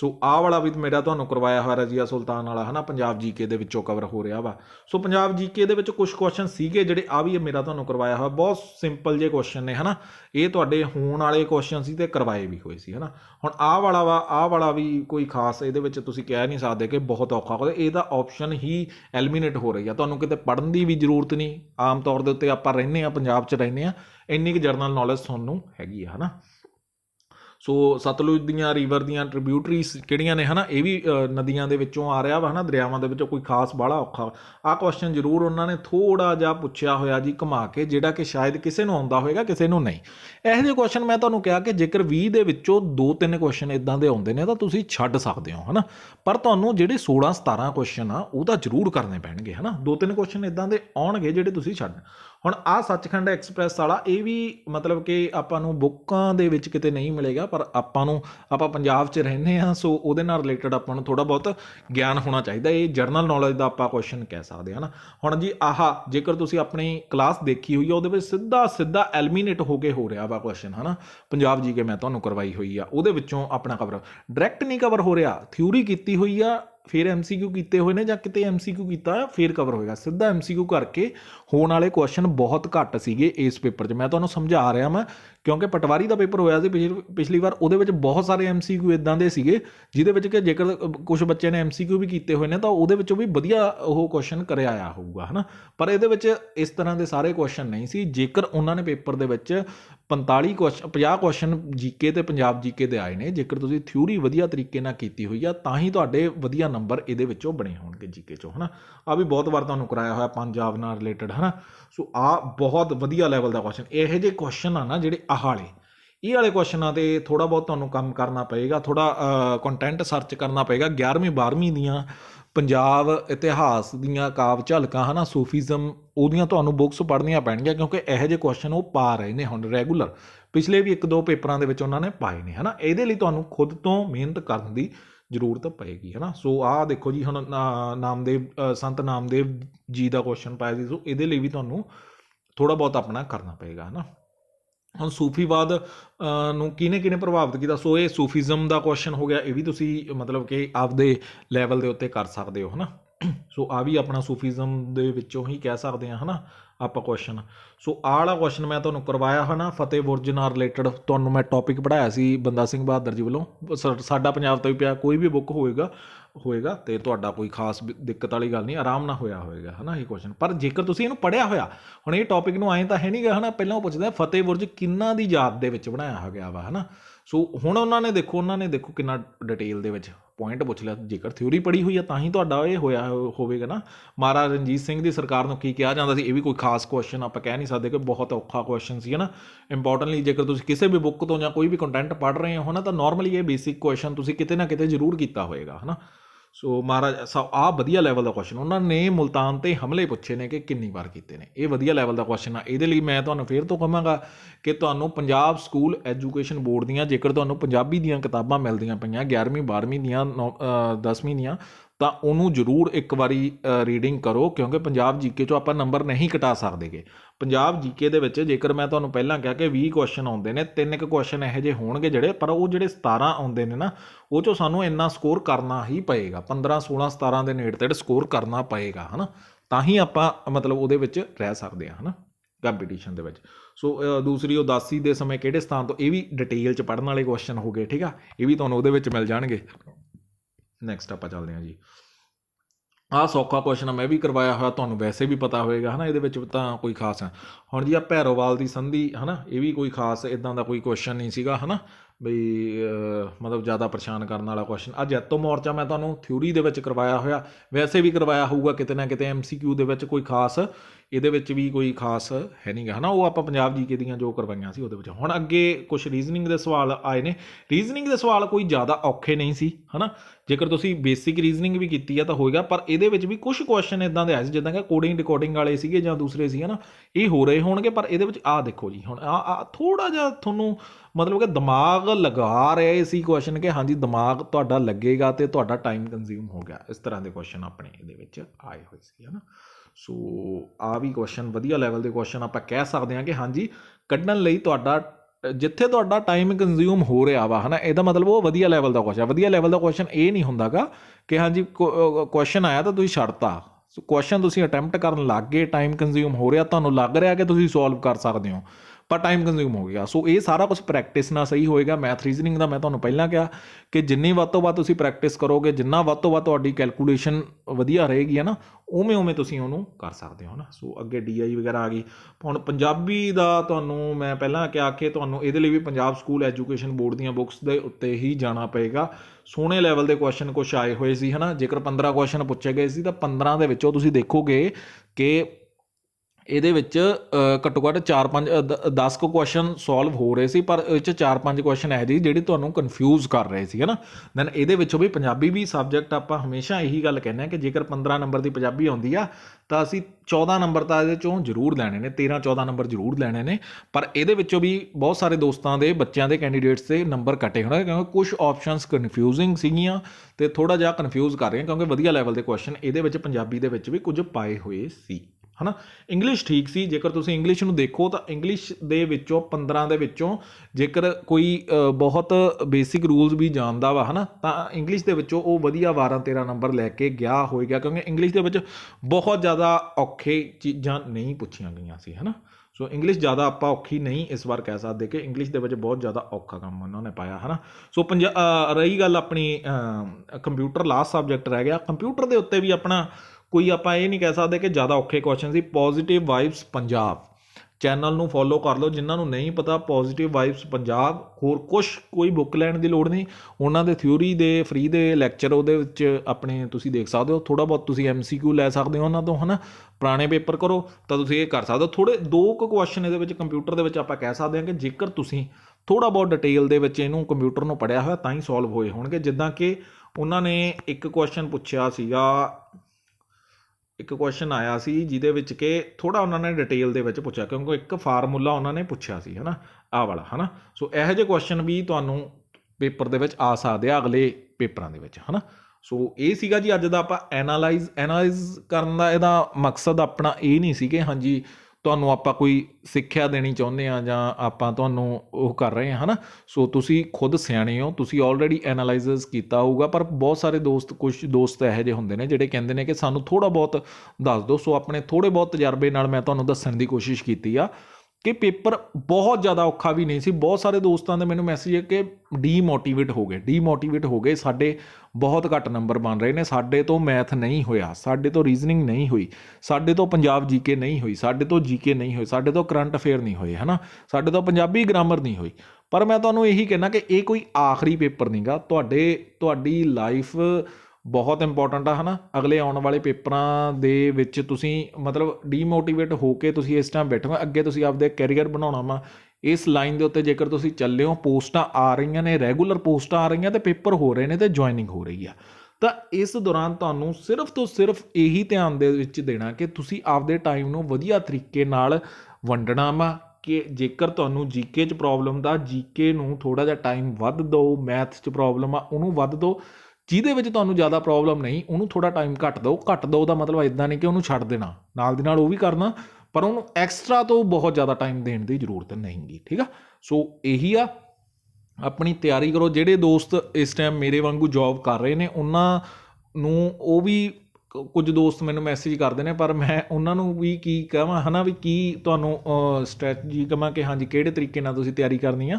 ਸੋ ਆਹ ਵਾਲਾ ਵੀ ਮੇਰਾ ਤੁਹਾਨੂੰ ਕਰਵਾਇਆ ਹੋਇਆ ਰਜ਼ੀਆ ਸੁਲਤਾਨ ਵਾਲਾ, ਹਨਾ? ਪੰਜਾਬ ਜੀਕੇ ਦੇ ਵਿੱਚੋਂ ਕਵਰ ਹੋ ਰਿਹਾ ਵਾ। ਸੋ ਪੰਜਾਬ ਜੀਕੇ ਦੇ ਵਿੱਚ ਕੁਝ ਕੁਐਸਚਨ ਸੀਗੇ ਜਿਹੜੇ ਆ ਵੀ ਮੇਰਾ ਤੁਹਾਨੂੰ ਕਰਵਾਇਆ ਹੋਇਆ। ਬਹੁਤ ਸਿੰਪਲ ਜੇ ਕੁਐਸਚਨ ਨੇ, ਹਨਾ? ਇਹ ਤੁਹਾਡੇ ਹੋਣ ਵਾਲੇ ਕੁਐਸਚਨ ਸੀ ਤੇ ਕਰਵਾਏ ਵੀ ਹੋਏ ਸੀ, ਹਨਾ? ਹੁਣ ਆਹ ਵਾਲਾ ਵਾ, ਆਹ ਵਾਲਾ ਵੀ ਕੋਈ ਖਾਸ ਇਹਦੇ ਵਿੱਚ ਤੁਸੀਂ ਕਹਿ ਨਹੀਂ ਸਕਦੇ ਕਿ ਬਹੁਤ ਔਖਾ ਹੋਵੇ ਇਹਦਾ ਆਪਸ਼ਨ ਹੀ ਐਲੀਮੀਨੇਟ ਹੋ ਰਹੀ ਆ। ਤੁਹਾਨੂੰ ਕਿਤੇ ਪੜਨ ਦੀ ਵੀ ਜ਼ਰੂਰਤ ਨਹੀਂ। ਆਮ ਤੌਰ ਦੇ ਉੱਤੇ ਆਪਾਂ ਰਹਿੰਦੇ ਆ, ਪੰਜਾਬ 'ਚ ਰਹਿੰਦੇ ਆ। ਇੰਨੀ ਕਿ ਜਰਨਲ ਨੌਲੇਜ ਤੁਹਾਨੂੰ ਹੈਗੀ ਆ, ਹਨਾ? ਸੋ ਸਤਲੁਜ ਦੀਆਂ, ਰਿਵਰ ਦੀਆਂ ਟ੍ਰਿਬਿਊਟਰੀਜ਼ ਕਿਹੜੀਆਂ ਨੇ ਹਨਾ, ਇਹ ਵੀ ਨਦੀਆਂ ਦੇ ਵਿੱਚੋਂ ਆ ਰਿਹਾ ਵਾ ਹਨਾ, ਦਰਿਆਵਾਂ ਦੇ ਵਿੱਚੋਂ ਕੋਈ ਖਾਸ ਬਾਹਲਾ ਔਖਾ ਆ ਕੁਐਸਚਨ ਜ਼ਰੂਰ ਉਹਨਾਂ ਨੇ ਥੋੜਾ ਜਿਹਾ ਪੁੱਛਿਆ ਹੋਇਆ ਜੀ ਘੁਮਾ ਕੇ, ਜਿਹੜਾ ਕਿ ਸ਼ਾਇਦ ਕਿਸੇ ਨੂੰ ਆਉਂਦਾ ਹੋਵੇਗਾ ਕਿਸੇ ਨੂੰ ਨਹੀਂ। ਇਹੋ ਜਿਹੇ ਕੁਐਸਚਨ ਮੈਂ ਤੁਹਾਨੂੰ ਕਿਹਾ ਕਿ ਜੇਕਰ 20 ਦੇ ਵਿੱਚੋਂ 2-3 ਕੁਐਸਚਨ ਇਦਾਂ ਦੇ ਆਉਂਦੇ ਨੇ, ਤਾਂ ਤੁਸੀਂ ਛੱਡ ਸਕਦੇ ਹੋ ਹਨਾ। ਪਰ ਤੁਹਾਨੂੰ ਜਿਹੜੇ 16-17 ਕੁਐਸਚਨ ਆ, ਉਹ ਤਾਂ ਜ਼ਰੂਰ ਕਰਨੇ ਪੈਣਗੇ ਹਨਾ। ਦੋ ਤਿੰਨ ਕੁਐਸਚਨ ਇਦਾਂ ਦੇ ਆਉਣਗੇ, ਜਿਹੜੇ ਤੁਸੀਂ ਛੱਡ ਹੁਣ ਆ ਸੱਚਖੰਡ ਐਕਸਪ੍ਰੈਸ ਵਾਲਾ, ਇਹ ਵੀ ਮਤਲਬ ਕਿ ਆਪਾਂ ਨੂੰ ਬੁੱਕਾਂ ਦੇ ਵਿੱਚ ਕਿਤੇ ਨਹੀਂ ਮਿਲੇਗਾ, ਪਰ ਆਪਾਂ ਨੂੰ, ਆਪਾਂ ਪੰਜਾਬ 'ਚ ਰਹਿੰਦੇ ਆ ਸੋ ਉਹਦੇ ਨਾਲ ਰਿਲੇਟਡ ਆਪਾਂ ਨੂੰ ਥੋੜਾ ਬਹੁਤ ਗਿਆਨ ਹੋਣਾ ਚਾਹੀਦਾ, ਇਹ ਜਰਨਲ ਨੌਲੇਜ ਦਾ ਆਪਾਂ ਕੁਐਸਚਨ ਕਹਿ ਸਕਦੇ ਹਾਂ ਨਾ। ਹੁਣ ਜੀ ਆਹ, ਜੇਕਰ ਤੁਸੀਂ ਆਪਣੀ ਕਲਾਸ ਦੇਖੀ ਹੋਈ ਆ, ਉਹਦੇ ਵਿੱਚ ਸਿੱਧਾ ਸਿੱਧਾ ਐਲੀਮੀਨੇਟ ਹੋ ਕੇ ਹੋ ਰਿਹਾ ਵਾ ਕੁਐਸਚਨ ਹਨਾ। ਪੰਜਾਬ ਜੀ ਕੇ ਮੈਂ ਤੁਹਾਨੂੰ ਕਰਵਾਈ ਹੋਈ ਆ, ਉਹਦੇ ਵਿੱਚੋਂ ਆਪਣਾ ਕਵਰ ਡਾਇਰੈਕਟ ਨਹੀਂ ਕਵਰ ਹੋ ਰਿਹਾ ਥਿਊਰੀ ਕੀਤੀ ਹੋਈ ਆ ਫਿਰ ਐਮਸੀਕਿਊ ਕੀਤੇ ਹੋਏ ਨੇ ਜਾਂ ਕਿਤੇ ਐਮਸੀਕਿਊ ਕੀਤਾ ਫਿਰ ਕਵਰ ਹੋਏਗਾ। ਸਿੱਧਾ ਐਮਸੀਕਿਊ ਕਰਕੇ ਹੋਣ ਵਾਲੇ ਕੁਐਸਚਨ ਬਹੁਤ ਘੱਟ ਸੀਗੇ ਇਸ ਪੇਪਰ 'ਚ। ਮੈਂ ਤੁਹਾਨੂੰ ਸਮਝਾ ਰਿਹਾ ਮੈਂ ਕਿਉਂਕਿ ਪਟਵਾਰੀ ਦਾ ਪੇਪਰ ਹੋਇਆ ਸੀ ਪਿਛਲੀ- ਪਿਛਲੀ ਵਾਰ, ਉਹਦੇ ਵਿੱਚ ਬਹੁਤ ਸਾਰੇ ਐਮਸੀਕਿਊ ਇਦਾਂ ਦੇ ਸੀਗੇ, ਜਿਹਦੇ ਵਿੱਚ ਕਿ ਜੇਕਰ ਕੁਝ ਬੱਚਿਆਂ ਨੇ ਐਮਸੀਕਿਊ ਵੀ ਕੀਤੇ ਹੋਏ ਨੇ, ਤਾਂ ਉਹਦੇ ਵਿੱਚੋਂ ਵੀ ਵਧੀਆ ਉਹ ਕੁਐਸਚਨ ਕਰਿਆ ਆਇਆ ਹੋਊਗਾ, ਹਨਾ? ਪਰ ਇਹਦੇ ਵਿੱਚ ਇਸ ਤਰ੍ਹਾਂ ਦੇ ਸਾਰੇ ਕੁਐਸਚਨ ਨਹੀਂ ਸੀ। ਜੇਕਰ ਉਹਨਾਂ ਨੇ ਪੇਪਰ ਦੇ ਵਿੱਚ 45 ਕੁਐਸਚਨ 50 ਕੁਐਸਚਨ ਜੀਕੇ ਤੇ ਪੰਜਾਬ ਜੀਕੇ ਦੇ ਆਏ ਨੇ, ਜੇਕਰ ਤੁਸੀਂ ਥਿਊਰੀ ਵਧੀਆ ਤਰੀਕੇ ਨਾਲ ਕੀਤੀ ਹੋਈ ਆ, ਤਾਂ ਹੀ ਤੁਹਾਡੇ ਵਧੀਆ ਨੰਬਰ ਇਹਦੇ ਵਿੱਚੋਂ ਬਣੇ ਹੋਣਗੇ ਜੀਕੇ ਚੋਂ, ਹਨਾ? ਆ ਵੀ ਬਹੁਤ ਵਾਰ ਤੁਹਾਨੂੰ ਕਰਾਇਆ ਹੋਇਆ, ਪੰਜਾਬ ਨਾਲ ਰਿਲੇਟਡ ਹਨਾ? ਸੋ ਆ ਬਹੁਤ ਵਧੀਆ ਲੈਵਲ ਦਾ ਕੁਐਸਚਨ ਇਹੋ ਜਿਹੇ ਕੁਐਸਚਨ ਆ ਨਾ, ਜਿਹੜੇ ਆਹ ਵਾਲੇ ਇਹ ਵਾਲੇ ਕੁਐਸਚਨਾਂ ਤੇ ਥੋੜਾ ਬਹੁਤ ਤੁਹਾਨੂੰ ਕੰਮ ਕਰਨਾ ਪਏਗਾ ਥੋੜਾ ਕੰਟੈਂਟ ਸਰਚ ਕਰਨਾ ਪਏਗਾ। 11ਵੀਂ 12ਵੀਂ ਦੀਆਂ ਪੰਜਾਬ ਇਤਿਹਾਸ ਦੀਆਂ ਕਾਵ ਝਲਕਾਂ, ਹਨਾ, ਸੂਫੀਜ਼ਮ, ਉਹਦੀਆਂ ਤੁਹਾਨੂੰ ਬੁੱਕਸ ਪੜ੍ਹਨੀਆਂ ਪੈਣਗੀਆਂ ਕਿਉਂਕਿ ਇਹੋ ਜਿਹੇ ਕੁਐਸਚਨ ਉਹ ਪਾ ਰਹੇ ਨੇ ਹੁਣ ਰੈਗੂਲਰ ਪਿਛਲੇ ਵੀ ਇੱਕ ਦੋ ਪੇਪਰਾਂ ਦੇ ਵਿੱਚ ਉਹਨਾਂ ਨੇ ਪਾਏ ਨੇ, ਹਨਾ। ਇਹਦੇ ਲਈ ਤੁਹਾਨੂੰ ਖੁਦ ਤੋਂ ਮਿਹਨਤ ਕਰਨ ਦੀ ਜ਼ਰੂਰਤ ਪਏਗੀ, ਹਨਾ। ਸੋ ਆਹ ਦੇਖੋ ਜੀ, ਹੁਣ ਨਾਮਦੇਵ ਸੰਤ ਨਾਮਦੇਵ ਜੀ ਦਾ ਕੁਐਸਚਨ ਪਾਇਆ ਸੀ, ਸੋ ਇਹਦੇ ਲਈ ਵੀ ਤੁਹਾਨੂੰ ਥੋੜਾ ਬਹੁਤ ਆਪਣਾ ਕਰਨਾ ਪਏਗਾ, ਹਨਾ। ਹੁਣ ਸੂਫੀਵਾਦ ਨੂੰ ਕਿਹਨੇ ਕਿਹਨੇ ਪ੍ਰਭਾਵਿਤ ਕੀਤਾ? ਸੋ ਇਹ ਸੂਫੀਜ਼ਮ ਦਾ ਕੁਐਸਚਨ ਹੋ ਗਿਆ। ਇਹ ਵੀ ਤੁਸੀਂ ਮਤਲਬ ਕਿ ਆਪਦੇ ਲੈਵਲ ਦੇ ਉੱਤੇ ਕਰ ਸਕਦੇ ਹੋ, ਹਨਾ? ਸੋ ਆ ਵੀ ਆਪਣਾ ਸੂਫੀਜ਼ਮ ਦੇ ਵਿੱਚੋਂ ਹੀ ਕਹਿ ਸਕਦੇ ਹਾਂ, ਹਨਾ? ਆਪਾਂ ਕੁਐਸਚਨ ਸੋ ਆਹ ਵਾਲਾ ਕੁਐਸਚਨ ਮੈਂ ਤੁਹਾਨੂੰ ਕਰਵਾਇਆ ਹਨਾ ਫਤਿਹ ਬੁਰਜ ਨਾਲ ਰਿਲੇਟਡ ਤੁਹਾਨੂੰ ਮੈਂ ਟੌਪਿਕ ਪੜਾਇਆ ਸੀ ਬੰਦਾ ਸਿੰਘ ਬਹਾਦਰ ਜੀ ਵੱਲੋਂ। ਸਾ- ਸਾਡਾ ਪੰਜਾਬ ਤੋਂ ਵੀ ਪਿਆ, ਕੋਈ ਵੀ ਬੁੱਕ ਹੋਏਗਾ ਹੋਏਗਾ ਤੇ ਤੁਹਾਡਾ ਕੋਈ ਖਾਸ ਦਿੱਕਤ ਵਾਲੀ ਗੱਲ ਨਹੀਂ, ਆਰਾਮ ਨਾਲ ਹੋਇਆ ਹੋਏਗਾ, ਹਨਾ ਇਹ ਕੁਐਸਚਨ ਪਰ ਜੇਕਰ ਤੁਸੀਂ ਇਹਨੂੰ ਪੜਿਆ ਹੋਇਆ, ਹੁਣ ਇਹ ਟੌਪਿਕ ਨੂੰ ਆਏ ਤਾਂ ਹੈ ਨਹੀਂਗਾ ਹਨਾ, ਪਹਿਲਾਂ ਉਹ ਪੁੱਛਦਾ, ਫਤਿਹ ਬੁਰਜ ਕਿੰਨਾ ਦੀ ਯਾਦ ਦੇ ਵਿੱਚ ਬਣਾਇਆ ਗਿਆ ਵਾ, ਹਨਾ? ਸੋ ਹੁਣ ਉਹਨਾਂ ਨੇ ਦੇਖੋ, ਉਹਨਾਂ ਨੇ ਦੇਖੋ ਕਿੰਨਾ ਡਿਟੇਲ ਦੇ ਵਿੱਚ ਪੁਆਇੰਟ ਪੁੱਛ ਲਿਆ। ਜੇਕਰ ਥਿਊਰੀ ਪੜ੍ਹੀ ਹੋਈ ਆ, ਤਾਂ ਹੀ ਤੁਹਾਡਾ ਇਹ ਹੋਇਆ, ਹੋਵੇਗਾ ਨਾ। ਮਹਾਰਾਜਾ ਰਣਜੀਤ ਸਿੰਘ ਦੀ ਸਰਕਾਰ ਨੂੰ ਕੀ ਕਿਹਾ ਜਾਂਦਾ ਸੀ? ਇਹ ਵੀ ਕੋਈ ਖਾਸ ਕੁਐਸਚਨ ਆਪਾਂ ਕਹਿ ਨਹੀਂ ਸਕਦੇ ਕਿ ਬਹੁਤ ਔਖਾ ਕੁਐਸਚਨ ਸੀ ਨਾ? ਇੰਪੋਰਟੈਂਟਲੀ ਜੇਕਰ ਤੁਸੀਂ ਕਿਸੇ ਵੀ ਬੁੱਕ ਤੋਂ ਜਾਂ ਕੋਈ ਵੀ ਕੰਟੈਂਟ ਪੜ੍ਹ ਰਹੇ ਹੋ ਨਾ, ਤਾਂ ਨਾਰਮਲੀ ਇਹ ਬੇਸਿਕ ਕੁਐਸਚਨ ਤੁਸੀਂ ਕਿਤੇ ਨਾ ਕਿਤੇ ਜ਼ਰੂਰ ਕੀਤਾ ਹੋਏਗਾ ਹਨਾ ਸੋ ਮਹਾਰਾਜ ਆ ਵਧੀਆ ਲੈਵਲ ਦਾ ਕੁਐਸਚਨ ਉਹਨਾਂ ਨੇ ਮੁਲਤਾਨ ਤੇ ਹਮਲੇ ਪੁੱਛੇ ਨੇ ਕਿ ਕਿੰਨੀ ਵਾਰ ਕੀਤੇ ਨੇ। ਇਹ ਵਧੀਆ ਲੈਵਲ ਦਾ ਕੁਐਸਚਨ ਆ। ਇਹਦੇ ਲਈ ਮੈਂ ਤੁਹਾਨੂੰ ਫੇਰ ਤੋਂ ਕਹਾਂਗਾ ਕਿ ਤੁਹਾਨੂੰ ਪੰਜਾਬ ਸਕੂਲ ਐਜੂਕੇਸ਼ਨ ਬੋਰਡ ਦੀਆਂ, ਜੇਕਰ ਤੁਹਾਨੂੰ ਪੰਜਾਬੀ ਦੀਆਂ ਕਿਤਾਬਾਂ ਮਿਲਦੀਆਂ ਪਈਆਂ 11ਵੀਂ 12ਵੀਂ ਦੀਆਂ 10ਵੀਂ ਦੀਆਂ ਤਾਂ ਉਹਨੂੰ ਜ਼ਰੂਰ ਇੱਕ ਵਾਰੀ ਰੀਡਿੰਗ ਕਰੋ ਕਿਉਂਕਿ ਪੰਜਾਬ ਜੀਕੇ ਚੋਂ ਆਪਾਂ ਨੰਬਰ ਨਹੀਂ ਘਟਾ ਸਕਦੇਗੇ। ਪੰਜਾਬ ਜੀਕੇ ਦੇ ਵਿੱਚ ਜੇਕਰ ਮੈਂ ਤੁਹਾਨੂੰ ਪਹਿਲਾਂ ਕਿਹਾ ਕਿ 20 ਕੁਐਸਚਨ ਆਉਂਦੇ ਨੇ ਤਿੰਨ ਇੱਕ ਕੁਐਸਚਨ ਇਹੋ ਜਿਹੇ ਹੋਣਗੇ ਜਿਹੜੇ ਪਰ ਉਹ ਜਿਹੜੇ 17 ਆਉਂਦੇ ਨੇ ਨਾ ਉਹ ਚੋਂ ਸਾਨੂੰ ਇੰਨਾ ਸਕੋਰ ਕਰਨਾ ਹੀ ਪਏਗਾ। 15 16 17 ਦੇ ਨੇੜੇ ਤੇੜ ਸਕੋਰ ਕਰਨਾ ਪਏਗਾ ਹਨਾ? ਤਾਂ ਹੀ ਆਪਾਂ ਮਤਲਬ ਉਹਦੇ ਵਿੱਚ ਰਹਿ ਸਕਦੇ ਹਾਂ ਹਨਾ? ਕੰਪੀਟੀਸ਼ਨ ਦੇ ਵਿੱਚ। ਸੋ ਅ, ਦੂਸਰੀ ਉਦਾਸੀ ਦੇ ਸਮੇਂ ਕਿਹੜੇ ਸਥਾਨ ਤੋਂ ਇਹ ਵੀ ਡਿਟੇਲ ਚ ਪੜਨ ਵਾਲੇ ਕੁਐਸਚਨ ਹੋ ਗਏ ਠੀਕ ਆ? ਇਹ ਵੀ ਤੁਹਾਨੂੰ ਉਹਦੇ ਵਿੱਚ ਮਿਲ ਜਾਣਗੇ। ਨੈਕਸਟ ਆਪਾਂ ਚੱਲਦੇ ਹਾਂ ਜੀ। ਆਹ ਸੌਖਾ ਕੁਐਸਚਨ ਮੈਂ ਵੀ ਕਰਵਾਇਆ ਹੋਇਆ, ਤੁਹਾਨੂੰ ਵੈਸੇ ਵੀ ਪਤਾ ਹੋਵੇਗਾ, ਹਨਾ, ਇਹਦੇ ਵਿੱਚ ਤਾਂ ਕੋਈ ਖਾਸ ਹੈ। ਹੁਣ ਜੀ ਆ ਭੈਰੋਵਾਲ ਦੀ ਸੰਧੀ, ਹਨਾ, ਇਹ ਵੀ ਕੋਈ ਖਾਸ ਇਦਾਂ ਦਾ ਕੋਈ ਕੁਐਸਚਨ ਨਹੀਂ ਸੀਗਾ, ਹਨਾ। ਬਈ ਮਤਲਬ ਜ਼ਿਆਦਾ ਪਰੇਸ਼ਾਨ ਕਰਨ ਵਾਲਾ ਕੁਐਸਚਨ ਅੱਜ ਜੈਤੋ ਮੋਰਚਾ ਮੈਂ ਤੁਹਾਨੂੰ ਥਿਊਰੀ ਦੇ ਵਿੱਚ ਕਰਵਾਇਆ ਹੋਇਆ। ਵੈਸੇ ਵੀ ਕਰਵਾਇਆ ਹੋਊਗਾ ਕਿਤੇ ਨਾ ਕਿਤੇ ਐਮਸੀਕਿਊ ਦੇ ਵਿੱਚ ਕੋਈ ਖਾਸ। ਇਹਦੇ ਵਿੱਚ ਵੀ ਕੋਈ ਖਾਸ ਹੈ ਨਹੀਂਗਾ ਹਨਾ? ਉਹ ਆਪਾਂ ਪੰਜਾਬ ਜੀਕੇ ਦੀਆਂ ਜੋ ਕਰਵਾਈਆਂ ਸੀ ਉਹਦੇ ਵਿੱਚ। ਹੁਣ ਅੱਗੇ ਕੁਝ ਰੀਜ਼ਨਿੰਗ ਦੇ ਸਵਾਲ ਆਏ ਨੇ। ਰੀਜ਼ਨਿੰਗ ਦੇ ਸਵਾਲ ਕੋਈ ਜ਼ਿਆਦਾ ਔਖੇ ਨਹੀਂ ਸੀ, ਹਨਾ? ਜੇਕਰ ਤੁਸੀਂ ਬੇਸਿਕ ਰੀਜ਼ਨਿੰਗ ਵੀ ਕੀਤੀ ਆ ਤਾਂ ਹੋਏਗਾ, ਪਰ ਇਹਦੇ ਵਿੱਚ ਵੀ ਕੁਝ ਕੁਐਸਚਨ ਇਦਾਂ ਦੇ ਆਏ ਸੀ, ਜਿੱਦਾਂ ਕਿ ਕੋਡਿੰਗ ਡਿਕੋਡਿੰਗ ਵਾਲੇ ਸੀਗੇ ਜਾਂ ਦੂਸਰੇ ਸੀ, ਹਨਾ? ਇਹ ਹੋ ਰਹੇ ਹੋਣਗੇ, ਪਰ ਇਹਦੇ ਵਿੱਚ ਆਹ ਦੇਖੋ ਜੀ, ਹੁਣ ਆ ਆ ਥੋੜਾ ਜਿਹਾ ਤੁਹਾਨੂੰ ਮਤਲਬ ਕਿ ਦਿਮਾਗ ਲਗਾ ਰਹੇ ਸੀ ਕੁਐਸਚਨ ਕਿ ਹਾਂਜੀ ਦਿਮਾਗ ਤੁਹਾਡਾ ਲੱਗੇਗਾ ਤੇ ਤੁਹਾਡਾ ਟਾਈਮ ਕੰਜ਼ਿਊਮ ਹੋ ਗਿਆ। ਇਸ ਤਰ੍ਹਾਂ ਦੇ ਕੁਐਸਚਨ ਆਪਣੇ ਇਹਦੇ ਵਿੱਚ ਆਏ ਹੋਏ ਸੀ, ਹਨਾ? ਸੋ ਆ ਵੀ ਕੁਐਸਚਨ ਵਧੀਆ ਲੈਵਲ ਦੇ ਕੁਐਸਚਨ ਆਪਾਂ ਕਹਿ ਸਕਦੇ ਹਾਂ ਕਿ ਹਾਂਜੀ ਕੱਢਣ ਲਈ ਤੁਹਾਡਾ, ਜਿੱਥੇ ਤੁਹਾਡਾ ਟਾਈਮ ਕੰਜ਼ਿਊਮ ਹੋ ਰਿਹਾ ਵਾ, ਹਨਾ? ਇਹਦਾ ਮਤਲਬ ਉਹ ਵਧੀਆ ਲੈਵਲ ਦਾ ਕੁਐਸਚਨ ਵਧੀਆ ਲੈਵਲ ਦਾ ਕੁਐਸਚਨ ਇਹ ਨਹੀਂ ਹੁੰਦਾਗਾ ਕਿ ਹਾਂਜੀ ਕੁਐਸਚਨ ਆਇਆ ਤਾਂ ਤੁਸੀਂ ਛੱਡਤਾ। ਸੋ ਕੁਐਸਚਨ ਤੁਸੀਂ ਅਟੈਂਪਟ ਕਰਨ ਲੱਗ ਗਏ ਟਾਈਮ ਕੰਜ਼ਿਊਮ ਹੋ ਰਿਹਾ, ਤੁਹਾਨੂੰ ਲੱਗ ਰਿਹਾ ਕਿ ਤੁਸੀਂ ਸੋਲਵ ਕਰ ਸਕਦੇ ਹੋ। ਪਰ ਟਾਈਮ ਕੰਜ਼ਿਊਮ ਹੋ ਗਿਆ। ਸੋ ਇਹ ਸਾਰਾ ਕੁਝ ਪ੍ਰੈਕਟਿਸ ਨਾਲ ਸਹੀ ਹੋਏਗਾ। ਮੈਥ ਰੀਜ਼ਨਿੰਗ ਦਾ ਮੈਂ ਤੁਹਾਨੂੰ ਪਹਿਲਾਂ ਕਿਹਾ ਕਿ ਜਿੰਨੀ ਵੱਧ ਤੋਂ ਵੱਧ ਤੁਸੀਂ ਪ੍ਰੈਕਟਿਸ ਕਰੋਗੇ, ਜਿੰਨਾ ਵੱਧ ਤੋਂ ਵੱਧ ਤੁਹਾਡੀ ਕੈਲਕੂਲੇਸ਼ਨ ਵਧੀਆ ਰਹੇਗੀ, ਹੈ ਨਾ, ਉਵੇਂ ਉਵੇਂ ਤੁਸੀਂ ਉਹਨੂੰ ਕਰ ਸਕਦੇ ਹੋ ਨਾ। ਸੋ ਅੱਗੇ ਡੀਆਈ ਵਗੈਰਾ ਆ ਗਈ। ਹੁਣ ਪੰਜਾਬੀ ਦਾ ਤੁਹਾਨੂੰ ਮੈਂ ਪਹਿਲਾਂ ਕਿਹਾ ਕਿ ਤੁਹਾਨੂੰ ਇਹਦੇ ਲਈ ਵੀ ਪੰਜਾਬ ਸਕੂਲ ਐਜੂਕੇਸ਼ਨ ਬੋਰਡ ਦੀਆਂ ਬੁੱਕਸ ਦੇ ਉੱਤੇ ਹੀ ਜਾਣਾ ਪਏਗਾ। ਸੋਹਣੇ ਲੈਵਲ ਦੇ ਕੁਐਸਚਨ ਕੁਝ ਆਏ ਹੋਏ ਸੀ ਹਨਾ ਜੇਕਰ 15 ਕੁਐਸਚਨ ਪੁੱਛੇ ਗਏ ਸੀ, ਤਾਂ 15 ਦੇ ਵਿੱਚੋਂ ਤੁਸੀਂ ਦੇਖੋਗੇ ਕਿ ਇਹਦੇ ਵਿੱਚ ਘੱਟੋ ਘੱਟ 4-5 10 ਕੁ ਕੁਐਸਚਨ ਸੋਲਵ ਹੋ ਰਹੇ ਸੀ, ਪਰ ਇਹ ਚ 4-5 ਕੁਐਸਚਨ ਹੈ ਜੀ ਜਿਹੜੇ ਤੁਹਾਨੂੰ ਕਨਫਿਊਜ਼ ਕਰ ਰਹੇ ਸੀ, ਹੈ ਨਾ? ਦੈਨ ਇਹਦੇ ਵਿੱਚੋਂ ਵੀ ਪੰਜਾਬੀ ਵੀ ਸਬਜੈਕਟ ਆਪਾਂ ਹਮੇਸ਼ਾ ਇਹੀ ਗੱਲ ਕਹਿੰਦੇ ਆ ਕਿ ਜੇਕਰ 15 ਨੰਬਰ ਦੀ ਪੰਜਾਬੀ ਆਉਂਦੀ ਆ, ਤਾਂ ਅਸੀਂ 14 ਨੰਬਰ ਤਾਂ ਇਹਦੇ ਚੋਂ ਜ਼ਰੂਰ ਲੈਣੇ ਨੇ 13 14 ਨੰਬਰ ਜ਼ਰੂਰ ਲੈਣੇ ਨੇ, ਪਰ ਇਹਦੇ ਵਿੱਚੋਂ ਵੀ ਬਹੁਤ ਸਾਰੇ ਦੋਸਤਾਂ ਦੇ, ਬੱਚਿਆਂ ਦੇ ਕੈਂਡੀਡੇਟਸ ਦੇ ਨੰਬਰ ਕੱਟੇ ਹੋਣੇ, ਕਿਉਂਕਿ ਕੁਝ ਆਪਸ਼ਨਸ ਕਨਫਿਊਜ਼ਿੰਗ ਸੀਗੀਆਂ ਤੇ ਥੋੜਾ ਜਿਹਾ ਕਨਫਿਊਜ਼ ਕਰ ਰਹੇ ਕਿਉਂਕਿ ਵਧੀਆ ਲੈਵਲ ਦੇ ਕੁਐਸਚਨ ਇਹਦੇ ਵਿੱਚ ਪੰਜਾਬੀ ਦੇ ਵਿੱਚ ਵੀ ਕੁਝ ਪਾਏ ਹੋਏ ਸੀ। ਹਨਾ? ਇੰਗਲਿਸ਼ ਠੀਕ ਸੀ, ਜੇਕਰ ਤੁਸੀਂ ਇੰਗਲਿਸ਼ ਨੂੰ ਦੇਖੋ ਤਾਂ ਇੰਗਲਿਸ਼ ਦੇ ਵਿੱਚੋਂ 15 ਦੇ ਵਿੱਚੋਂ ਜੇਕਰ ਕੋਈ ਬਹੁਤ ਬੇਸਿਕ ਰੂਲਸ ਵੀ ਜਾਣਦਾ ਵਾ, ਹਨਾ, ਤਾਂ ਇੰਗਲਿਸ਼ ਦੇ ਵਿੱਚੋਂ ਉਹ ਵਧੀਆ 12 13 ਨੰਬਰ ਲੈ ਕੇ ਗਿਆ ਹੋਏਗਾ, ਕਿਉਂਕਿ ਇੰਗਲਿਸ਼ ਦੇ ਵਿੱਚ ਬਹੁਤ ਜ਼ਿਆਦਾ ਔਖੇ ਚੀਜ਼ਾਂ ਨਹੀਂ ਪੁੱਛੀਆਂ ਗਈਆਂ ਸੀ, ਹਨਾ? ਸੋ ਇੰਗਲਿਸ਼ ਜ਼ਿਆਦਾ ਆਪਾਂ ਔਖੀ ਨਹੀਂ ਇਸ ਵਾਰ ਕਹਿ ਸਕਦੇ ਕਿ ਇੰਗਲਿਸ਼ ਦੇ ਵਿੱਚ ਬਹੁਤ ਜ਼ਿਆਦਾ ਔਖਾ ਕੰਮ ਉਹਨਾਂ ਨੇ ਪਾਇਆ, ਹਨਾ? ਸੋ ਪੰਜਾ ਰਹੀ ਗੱਲ ਆਪਣੀ ਕੰਪਿਊਟਰ ਲਾਸਟ ਸਬਜੈਕਟ ਰਹਿ ਗਿਆ। ਕੰਪਿਊਟਰ ਦੇ ਉੱਤੇ ਵੀ ਆਪਣਾ ਕੋਈ ਆਪਾਂ ਇਹ ਨਹੀਂ ਕਹਿ ਸਕਦੇ ਕਿ ਜ਼ਿਆਦਾ ਔਖੇ ਕੁਐਸਚਨ ਸੀ। Positive vibes Punjab. ਚੈਨਲ ਨੂੰ ਫੋਲੋ ਕਰ ਲਓ। ਜਿਨ੍ਹਾਂ ਨੂੰ ਨਹੀਂ ਪਤਾ ਪੋਜ਼ਿਟਿਵ ਵਾਈਬਸ ਪੰਜਾਬ। ਹੋਰ ਕੁਝ ਕੋਈ ਬੁੱਕ ਲੈਣ ਦੀ ਲੋੜ ਨਹੀਂ। ਉਹਨਾਂ ਦੇ ਥਿਊਰੀ ਦੇ ਫ੍ਰੀ ਦੇ ਲੈਕਚਰ ਉਹਦੇ ਵਿੱਚ ਆਪਣੇ ਤੁਸੀਂ ਦੇਖ ਸਕਦੇ ਹੋ। ਥੋੜਾ ਬਹੁਤ ਤੁਸੀਂ ਐਮਸੀਕਿਊ ਲੈ ਸਕਦੇ ਹੋ ਉਹਨਾਂ ਤੋਂ, ਹਨਾ? ਪੁਰਾਣੇ ਪੇਪਰ ਕਰੋ, ਤਾਂ ਤੁਸੀਂ ਇਹ ਕਰ ਸਕਦੇ ਹੋ। ਥੋੜੇ ਦੋ ਕੁ ਕੁਐਸਚਨ ਇਹਦੇ ਵਿੱਚ ਕੰਪਿਊਟਰ ਦੇ ਵਿੱਚ ਆਪਾਂ ਕਹਿ ਸਕਦੇ ਹਾਂ ਕਿ ਜੇਕਰ ਤੁਸੀਂ ਥੋੜਾ ਬਹੁਤ ਡਿਟੇਲ ਦੇ ਵਿੱਚ ਇਹਨੂੰ ਕੰਪਿਊਟਰ ਨੂੰ ਪੜਿਆ ਹੋਇਆ, ਤਾਂ ਹੀ ਸੋਲਵ ਹੋਏ ਹੋਣਗੇ। ਜਿੱਦਾਂ ਕਿ ਉਹਨਾਂ ਨੇ ਇੱਕ ਕੁਐਸਚਨ ਪੁੱਛਿਆ ਸੀਗਾ ਇੱਕ ਕੁਐਸਚਨ ਆਇਆ ਸੀ ਜਿਹਦੇ ਵਿੱਚ ਕਿ ਥੋੜਾ ਉਹਨਾਂ ਨੇ ਡਿਟੇਲ ਦੇ ਵਿੱਚ ਪੁੱਛਿਆ, ਕਿਉਂਕਿ ਇੱਕ ਫਾਰਮੂਲਾ ਉਹਨਾਂ ਨੇ ਪੁੱਛਿਆ ਸੀ, ਹਨਾ, ਆਹ ਵਾਲਾ, ਹਨਾ। ਸੋ ਇਹੋ ਜਿਹੇ ਕੁਐਸਚਨ ਵੀ ਤੁਹਾਨੂੰ ਪੇਪਰ ਦੇ ਵਿੱਚ ਆ ਸਕਦੇ ਆ ਅਗਲੇ ਪੇਪਰਾਂ ਦੇ ਵਿੱਚ, ਹਨਾ। ਸੋ ਇਹ ਸੀਗਾ ਜੀ ਅੱਜ ਦਾ ਆਪਾਂ ਐਨਾਲਾਈਜ਼ ਐਨਾਲਾਈਜ਼ ਕਰਨ ਦਾ ਇਹਦਾ ਮਕਸਦ ਆਪਣਾ ਇਹ ਨਹੀਂ ਸੀ ਕਿ ਹਾਂਜੀ ਤੁਹਾਨੂੰ ਆਪਾਂ ਕੋਈ ਸਿੱਖਿਆ ਦੇਣੀ ਚਾਹੁੰਦੇ ਆ ਜਾਂ ਆਪਾਂ ਤੁਹਾਨੂੰ ਉਹ ਕਰ ਰਹੇ ਹਾਂ, ਹਨਾ? ਸੋ ਤੁਸੀਂ ਖੁਦ ਸਿਆਣੇ ਹੋ, ਤੁਸੀਂ ਆਲਰੇਡੀ ਐਨਾਲਾਈਜ਼ਸ ਕੀਤਾ ਹੋਊਗਾ, ਪਰ ਬਹੁਤ ਸਾਰੇ ਦੋਸਤ ਕੁਝ ਦੋਸਤ ਇਹੋ ਜਿਹੇ ਹੁੰਦੇ ਨੇ ਜਿਹੜੇ ਕਹਿੰਦੇ ਨੇ ਕਿ ਸਾਨੂੰ ਥੋੜਾ ਬਹੁਤ ਦੱਸ ਦਿਓ। ਸੋ ਆਪਣੇ ਥੋੜੇ ਬਹੁਤ ਤਜਰਬੇ ਨਾਲ ਮੈਂ ਤੁਹਾਨੂੰ ਦੱਸਣ ਦੀ ਕੋਸ਼ਿਸ਼ ਕੀਤੀ ਆ। ਕਿ ਪੇਪਰ ਬਹੁਤ ਜ਼ਿਆਦਾ ਔਖਾ ਵੀ ਨਹੀਂ ਸੀ। ਬਹੁਤ ਸਾਰੇ ਦੋਸਤਾਂ ਦੇ ਮੈਨੂੰ ਮੈਸੇਜ ਹੈ ਕਿ ਡੀਮੋਟੀਵੇਟ ਹੋ ਗਏ। ਡੀਮੋਟੀਵੇਟ ਹੋ ਗਏ। ਸਾਡੇ ਬਹੁਤ ਘੱਟ ਨੰਬਰ ਬਣ ਰਹੇ ਨੇ। ਸਾਡੇ ਤੋਂ ਮੈਥ ਨਹੀਂ ਹੋਇਆ। ਸਾਡੇ ਤੋਂ ਰੀਜ਼ਨਿੰਗ ਨਹੀਂ ਹੋਈ। ਸਾਡੇ ਤੋਂ ਪੰਜਾਬ ਜੀਕੇ ਨਹੀਂ ਹੋਈ। ਸਾਡੇ ਤੋਂ ਜੀਕੇ ਨਹੀਂ ਹੋਈ ਸਾਡੇ ਤੋਂ ਕਰੰਟ ਅਫੇਅਰ ਨਹੀਂ ਹੋਏ, ਹਨਾ? ਸਾਡੇ ਤੋਂ ਪੰਜਾਬੀ ਗ੍ਰਾਮਰ ਨਹੀਂ ਹੋਈ। ਪਰ ਮੈਂ ਤੁਹਾਨੂੰ ਇਹੀ ਕਹਿਣਾ ਕਿ ਇਹ ਕੋਈ ਆਖਰੀ ਪੇਪਰ ਨਹੀਂਗਾ ਤੁਹਾਡੇ, ਤੁਹਾਡੀ ਲਾਈਫ ਬਹੁਤ ਇੰਪੋਰਟੈਂਟ ਆ, ਹਨਾ? ਅਗਲੇ ਆਉਣ ਵਾਲੇ ਪੇਪਰਾਂ ਦੇ ਵਿੱਚ ਤੁਸੀਂ ਮਤਲਬ ਡੀਮੋਟੀਵੇਟ ਹੋ ਕੇ ਤੁਸੀਂ ਇਸ ਟਾਈਮ ਬੈਠੋ, ਅੱਗੇ ਤੁਸੀਂ ਆਪਦੇ ਕੈਰੀਅਰ ਬਣਾਉਣਾ ਵਾ। ਇਸ ਲਾਈਨ ਦੇ ਉੱਤੇ ਜੇਕਰ ਤੁਸੀਂ ਚੱਲੇ ਹੋ ਪੋਸਟਾਂ ਆ ਰਹੀਆਂ ਨੇ ਰੈਗੂਲਰ ਪੋਸਟਾਂ ਆ ਰਹੀਆਂ ਤੇ ਪੇਪਰ ਹੋ ਰਹੇ ਨੇ ਤੇ ਜੁਆਇਨਿੰਗ ਹੋ ਰਹੀ ਆ। ਤਾਂ ਇਸ ਦੌਰਾਨ ਤੁਹਾਨੂੰ ਸਿਰਫ ਤੋਂ ਸਿਰਫ ਇਹੀ ਧਿਆਨ ਦੇ ਵਿੱਚ ਦੇਣਾ ਕਿ ਤੁਸੀਂ ਆਪਦੇ ਟਾਈਮ ਨੂੰ ਵਧੀਆ ਤਰੀਕੇ ਨਾਲ ਵੰਡਣਾ ਵਾ ਕਿ ਜੇਕਰ ਤੁਹਾਨੂੰ ਜੀਕੇ 'ਚ ਪ੍ਰੋਬਲਮ ਦਾ ਜੀਕੇ ਨੂੰ ਥੋੜਾ ਜਿਹਾ ਟਾਈਮ ਵੱਧ ਦਿਓ ਮੈਥ 'ਚ ਪ੍ਰੋਬਲਮ ਆ, ਉਹਨੂੰ ਵੱਧ ਦਿਓ। ਜਿਹਦੇ ਵਿੱਚ ਤੁਹਾਨੂੰ ਜ਼ਿਆਦਾ ਪ੍ਰੋਬਲਮ ਨਹੀਂ, ਉਹਨੂੰ ਥੋੜਾ ਟਾਈਮ ਘੱਟ ਦਿਓ। ਘੱਟ ਦਿਓ ਦਾ ਮਤਲਬ ਇਦਾਂ ਨਹੀਂ ਕਿ ਉਹਨੂੰ ਛੱਡ ਦੇਣਾ। ਨਾਲ ਦੀ ਨਾਲ ਉਹ ਵੀ ਕਰਨਾ, ਪਰ ਉਹਨੂੰ ਐਕਸਟਰਾ ਤੋਂ ਬਹੁਤ ਜ਼ਿਆਦਾ ਟਾਈਮ ਦੇਣ ਦੀ ਜ਼ਰੂਰਤ ਨਹੀਂਗੀ ਠੀਕ ਆ? ਸੋ ਇਹੀ ਆ। ਆਪਣੀ ਤਿਆਰੀ ਕਰੋ। ਜਿਹੜੇ ਦੋਸਤ ਇਸ ਟਾਈਮ ਮੇਰੇ ਵਾਂਗੂ ਜੌਬ ਕਰ ਰਹੇ ਨੇ, ਉਹਨਾਂ ਨੂੰ ਉਹ ਵੀ ਕੁਝ ਦੋਸਤ ਮੈਨੂੰ ਮੈਸੇਜ ਕਰਦੇ ਨੇ, ਪਰ ਮੈਂ ਉਹਨਾਂ ਨੂੰ ਵੀ ਕੀ ਕਹਾਂ, ਹਨਾ ਵੀ ਕੀ ਤੁਹਾਨੂੰ ਸਟ੍ਰੈਟਜੀ ਕਹਾਂ ਕਿ ਹਾਂਜੀ, ਕਿਹੜੇ ਤਰੀਕੇ ਨਾਲ ਤੁਸੀਂ ਤਿਆਰੀ ਕਰਨੀ ਆ?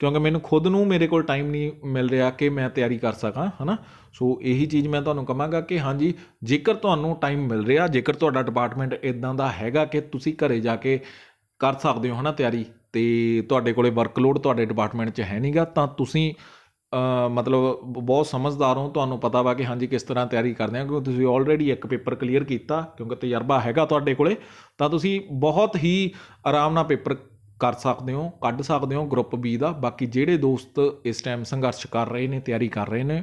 ਕਿਉਂਕਿ ਮੈਨੂੰ ਖੁਦ ਨੂੰ ਮੇਰੇ ਕੋਲ ਟਾਈਮ ਨਹੀਂ ਮਿਲ ਰਿਹਾ ਕਿ ਮੈਂ ਤਿਆਰੀ ਕਰ ਸਕਾਂ, ਹਨਾ? ਸੋ ਇਹੀ ਚੀਜ਼ ਮੈਂ ਤੁਹਾਨੂੰ ਕਹਾਂਗਾ ਕਿ ਹਾਂਜੀ, ਜੇਕਰ ਤੁਹਾਨੂੰ ਟਾਈਮ ਮਿਲ ਰਿਹਾ, ਜੇਕਰ ਤੁਹਾਡਾ ਡਿਪਾਰਟਮੈਂਟ ਇਦਾਂ ਦਾ ਹੈਗਾ ਕਿ ਤੁਸੀਂ ਘਰੇ ਜਾ ਕੇ ਕਰ ਸਕਦੇ ਹੋ, ਹਨਾ, ਤਿਆਰੀ, ਤੇ ਤੁਹਾਡੇ ਕੋਲੇ ਵਰਕਲੋਡ ਤੁਹਾਡੇ ਡਿਪਾਰਟਮੈਂਟ 'ਚ ਹੈ ਨਹੀਂਗਾ, ਤਾਂ ਤੁਸੀਂ ਮਤਲਬ ਬਹੁਤ ਸਮਝਦਾਰ ਹੋ, ਤੁਹਾਨੂੰ ਪਤਾ ਵਾ ਕਿ ਹਾਂਜੀ ਕਿਸ ਤਰ੍ਹਾਂ ਤਿਆਰੀ ਕਰਦੇ ਆ, ਕਿਉਂਕਿ ਤੁਸੀਂ ਆਲਰੇਡੀ ਇੱਕ ਪੇਪਰ ਕਲੀਅਰ ਕੀਤਾ, ਕਿਉਂਕਿ ਤਜਰਬਾ ਹੈਗਾ ਤੁਹਾਡੇ ਕੋਲੇ, ਤਾਂ ਤੁਸੀਂ ਬਹੁਤ ਹੀ ਆਰਾਮ ਨਾਲ ਪੇਪਰ ਕਰ ਸਕਦੇ ਹੋ, ਕੱਢ ਸਕਦੇ ਹੋ ਗਰੁੱਪ ਬੀ ਦਾ। ਬਾਕੀ ਜਿਹੜੇ ਦੋਸਤ ਇਸ ਟਾਈਮ ਸੰਘਰਸ਼ ਕਰ ਰਹੇ ਨੇ, ਤਿਆਰੀ ਕਰ ਰਹੇ ਨੇ,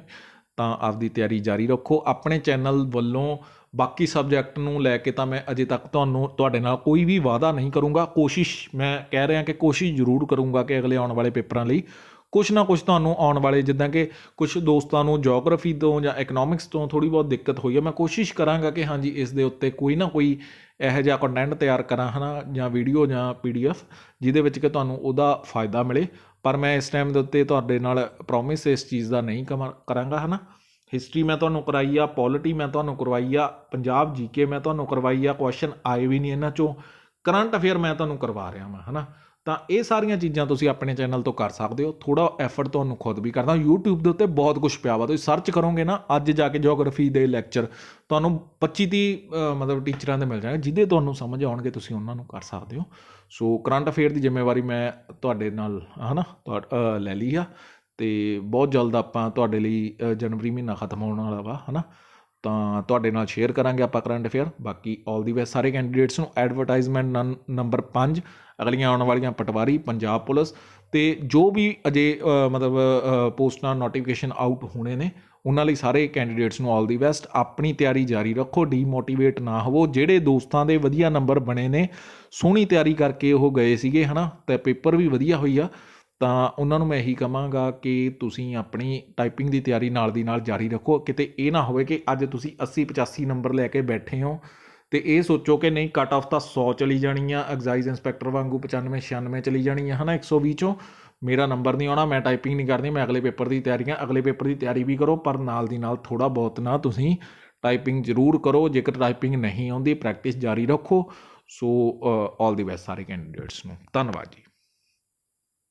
ਤਾਂ ਆਪਦੀ ਤਿਆਰੀ ਜਾਰੀ ਰੱਖੋ। ਆਪਣੇ ਚੈਨਲ ਵੱਲੋਂ ਬਾਕੀ ਸਬਜੈਕਟ ਨੂੰ ਲੈ ਕੇ ਤਾਂ ਮੈਂ ਅਜੇ ਤੱਕ ਤੁਹਾਨੂੰ, ਤੁਹਾਡੇ ਨਾਲ ਕੋਈ ਵੀ ਵਾਅਦਾ ਨਹੀਂ ਕਰੂੰਗਾ। ਕੋਸ਼ਿਸ਼ ਮੈਂ ਕਹਿ ਰਿਹਾ ਕਿ ਕੋਸ਼ਿਸ਼ ਜ਼ਰੂਰ ਕਰੂੰਗਾ ਕਿ ਅਗਲੇ ਆਉਣ ਵਾਲੇ ਪੇਪਰਾਂ ਲਈ। ਕੁਛ ਨਾ ਕੁਛ ਤੁਹਾਨੂੰ ਆਉਣ ਵਾਲੇ, ਜਿੱਦਾਂ ਕਿ ਕੁਝ ਦੋਸਤਾਂ ਨੂੰ ਜੀਓਗ੍ਰਾਫੀ ਤੋਂ ਜਾਂ ਇਕਨੋਮਿਕਸ ਤੋਂ ਥੋੜੀ ਬਹੁਤ ਦਿੱਕਤ ਹੋਈ ਹੈ, ਮੈਂ ਕੋਸ਼ਿਸ਼ ਕਰਾਂਗਾ ਕਿ ਹਾਂਜੀ, ਇਸ ਦੇ ਉੱਤੇ ਕੋਈ ਨਾ ਕੋਈ ਇਹੋ ਜਿਹਾ ਕੰਟੈਂਟ ਤਿਆਰ ਕਰਾਂ, ਹਨਾ, ਜਾਂ ਵੀਡੀਓ ਜਾਂ ਪੀਡੀਐਫ ਜਿਹਦੇ ਵਿੱਚ ਕਿ ਤੁਹਾਨੂੰ ਉਹਦਾ ਫਾਇਦਾ ਮਿਲੇ। ਪਰ ਮੈਂ ਇਸ ਟਾਈਮ ਦੇ ਉੱਤੇ ਤੁਹਾਡੇ ਨਾਲ ਪ੍ਰੋਮਿਸ ਇਸ ਚੀਜ਼ ਦਾ ਨਹੀਂ ਕਮਾ- ਕਰਾਂਗਾ, ਹਨਾ। ਹਿਸਟਰੀ ਮੈਂ ਤੁਹਾਨੂੰ ਕਰਾਈ ਆ ਪੋਲਿਟੀ ਮੈਂ ਤੁਹਾਨੂੰ ਕਰਵਾਈ ਆ, ਪੰਜਾਬ ਜੀਕੇ ਮੈਂ ਤੁਹਾਨੂੰ ਕਰਵਾਈ ਆ ਕੁਐਸਚਨ ਆਏ ਵੀ ਨਹੀਂ ਇਹਨਾਂ ਚੋਂ। ਕਰੰਟ ਅਫੇਅਰ ਮੈਂ ਤੁਹਾਨੂੰ ਕਰਵਾ ਰਿਹਾ ਹਾਂ ਹਨਾ। ਤਾਂ ਇਹ ਸਾਰੀਆਂ ਚੀਜ਼ਾਂ ਤੁਸੀਂ ਆਪਣੇ ਚੈਨਲ ਤੋਂ ਕਰ ਸਕਦੇ ਹੋ। ਥੋੜਾ ਐਫਰਟ ਤੁਹਾਨੂੰ ਖੁਦ ਵੀ ਕਰਨਾ YouTube ਦੇ ਉੱਤੇ ਬਹੁਤ ਕੁਝ ਪਿਆ ਵਾ। ਤੁਸੀਂ ਸਰਚ ਕਰੋਗੇ ਨਾ, ਅੱਜ ਜਾ ਕੇ ਜੀਓਗ੍ਰਾਫੀ ਦੇ ਲੈਕਚਰ ਤੁਹਾਨੂੰ 25 30 ਮਤਲਬ ਟੀਚਰਾਂ ਦੇ ਮਿਲ ਜਾਣਗੇ, ਜਿਹਦੇ ਤੁਹਾਨੂੰ ਸਮਝ ਆਉਣਗੇ, ਤੁਸੀਂ ਉਹਨਾਂ ਨੂੰ ਕਰ ਸਕਦੇ ਹੋ। ਸੋ ਕਰੰਟ ਅਫੇਅਰ ਦੀ ਜ਼ਿੰਮੇਵਾਰੀ ਮੈਂ ਤੁਹਾਡੇ ਨਾਲ, ਹਨਾ, ਤੁਹਾ- ਲੈ ਲਈ ਆ। ਤੇ ਬਹੁਤ ਜਲਦ ਆਪਾਂ ਤੁਹਾਡੇ ਲਈ ਜਨਵਰੀ ਮਹੀਨਾ ਖਤਮ ਹੋਣ ਵਾਲਾ ਵਾ, ਹਨਾ। ਤਾਂ ਤੁਹਾਡੇ ਨਾਲ ਸ਼ੇਅਰ ਕਰਾਂਗੇ ਆਪਾਂ ਕਰੰਟ ਅਫੇਅਰ। ਬਾਕੀ ਆਲ ਦੀ ਬੈਸਟ ਸਾਰੇ ਕੈਂਡੀਡੇਟਸ ਨੂੰ ਐਡਵਰਟਾਈਜ਼ਮੈਂਟ ਨੰਬਰ 5 ਅਗਲੀਆਂ ਆਉਣ ਵਾਲੀਆਂ ਪਟਵਾਰੀ, ਪੰਜਾਬ ਪੁਲਿਸ ਤੇ ਜੋ ਵੀ ਅਜੇ ਮਤਲਬ ਪੋਸਟਾਂ ਨੋਟੀਫਿਕੇਸ਼ਨ ਆਊਟ ਹੋਣੇ ਨੇ, ਉਹਨਾਂ ਲਈ ਸਾਰੇ ਕੈਂਡੀਡੇਟਸ ਨੂੰ ਆਲ ਦੀ ਬੈਸਟ ਆਪਣੀ ਤਿਆਰੀ ਜਾਰੀ ਰੱਖੋ ਡੀਮੋਟੀਵੇਟ ਨਾ ਹੋਵੋ। ਜਿਹੜੇ ਦੋਸਤਾਂ ਦੇ ਵਧੀਆ ਨੰਬਰ ਬਣੇ ਨੇ, ਸੋਹਣੀ ਤਿਆਰੀ ਕਰਕੇ ਉਹ ਗਏ ਸੀਗੇ, ਹਨਾ? ਤੇ ਪੇਪਰ ਵੀ ਵਧੀਆ ਹੋਈ ਆ। ਤਾਂ ਉਹਨਾਂ ਨੂੰ ਮੈਂ ਇਹੀ ਕਹਾਂਗਾ ਕਿ ਤੁਸੀਂ ਆਪਣੀ ਟਾਈਪਿੰਗ ਦੀ ਤਿਆਰੀ ਨਾਲ ਦੀ ਨਾਲ ਜਾਰੀ ਰੱਖੋ। ਕਿਤੇ ਇਹ ਨਾ ਹੋਵੇ ਕਿ ਅੱਜ ਤੁਸੀਂ 80 85 ਨੰਬਰ ਲੈ ਕੇ ਬੈਠੇ ਹੋ। ਤੇ ਇਹ ਸੋਚੋ ਕਿ ਨਹੀਂ ਕੱਟ ਆਫ ਤਾਂ 100 ਚਲੀ ਜਾਣੀ ਆ ਐਗਜ਼ਾਈਜ਼ ਇੰਸਪੈਕਟਰ ਵਾਂਗੂ 95 96 ਚਲੀ ਜਾਣੀ ਆ ਹਨਾ 120 ਚੋਂ। ਮੇਰਾ ਨੰਬਰ ਨਹੀਂ ਆਉਣਾ, ਮੈਂ ਟਾਈਪਿੰਗ ਨਹੀਂ ਕਰਨੀ, ਮੈਂ ਅਗਲੇ ਪੇਪਰ ਦੀ ਤਿਆਰੀਆਂ ਅਗਲੇ ਪੇਪਰ ਦੀ ਤਿਆਰੀ ਵੀ ਕਰੋ, ਪਰ ਨਾਲ ਦੀ ਨਾਲ ਥੋੜਾ ਬਹੁਤ ਨਾ ਤੁਸੀਂ ਟਾਈਪਿੰਗ ਜ਼ਰੂਰ ਕਰੋ, ਜੇਕਰ ਟਾਈਪਿੰਗ ਨਹੀਂ ਆਉਂਦੀ ਪ੍ਰੈਕਟਿਸ ਜਾਰੀ ਰੱਖੋ। ਸੋ ਆਲ ਦੀ ਬੈਸਟ ਸਾਰੇ ਕੈਂਡੀਡੇਟਸ ਨੂੰ। ਧੰਨਵਾਦ ਜੀ।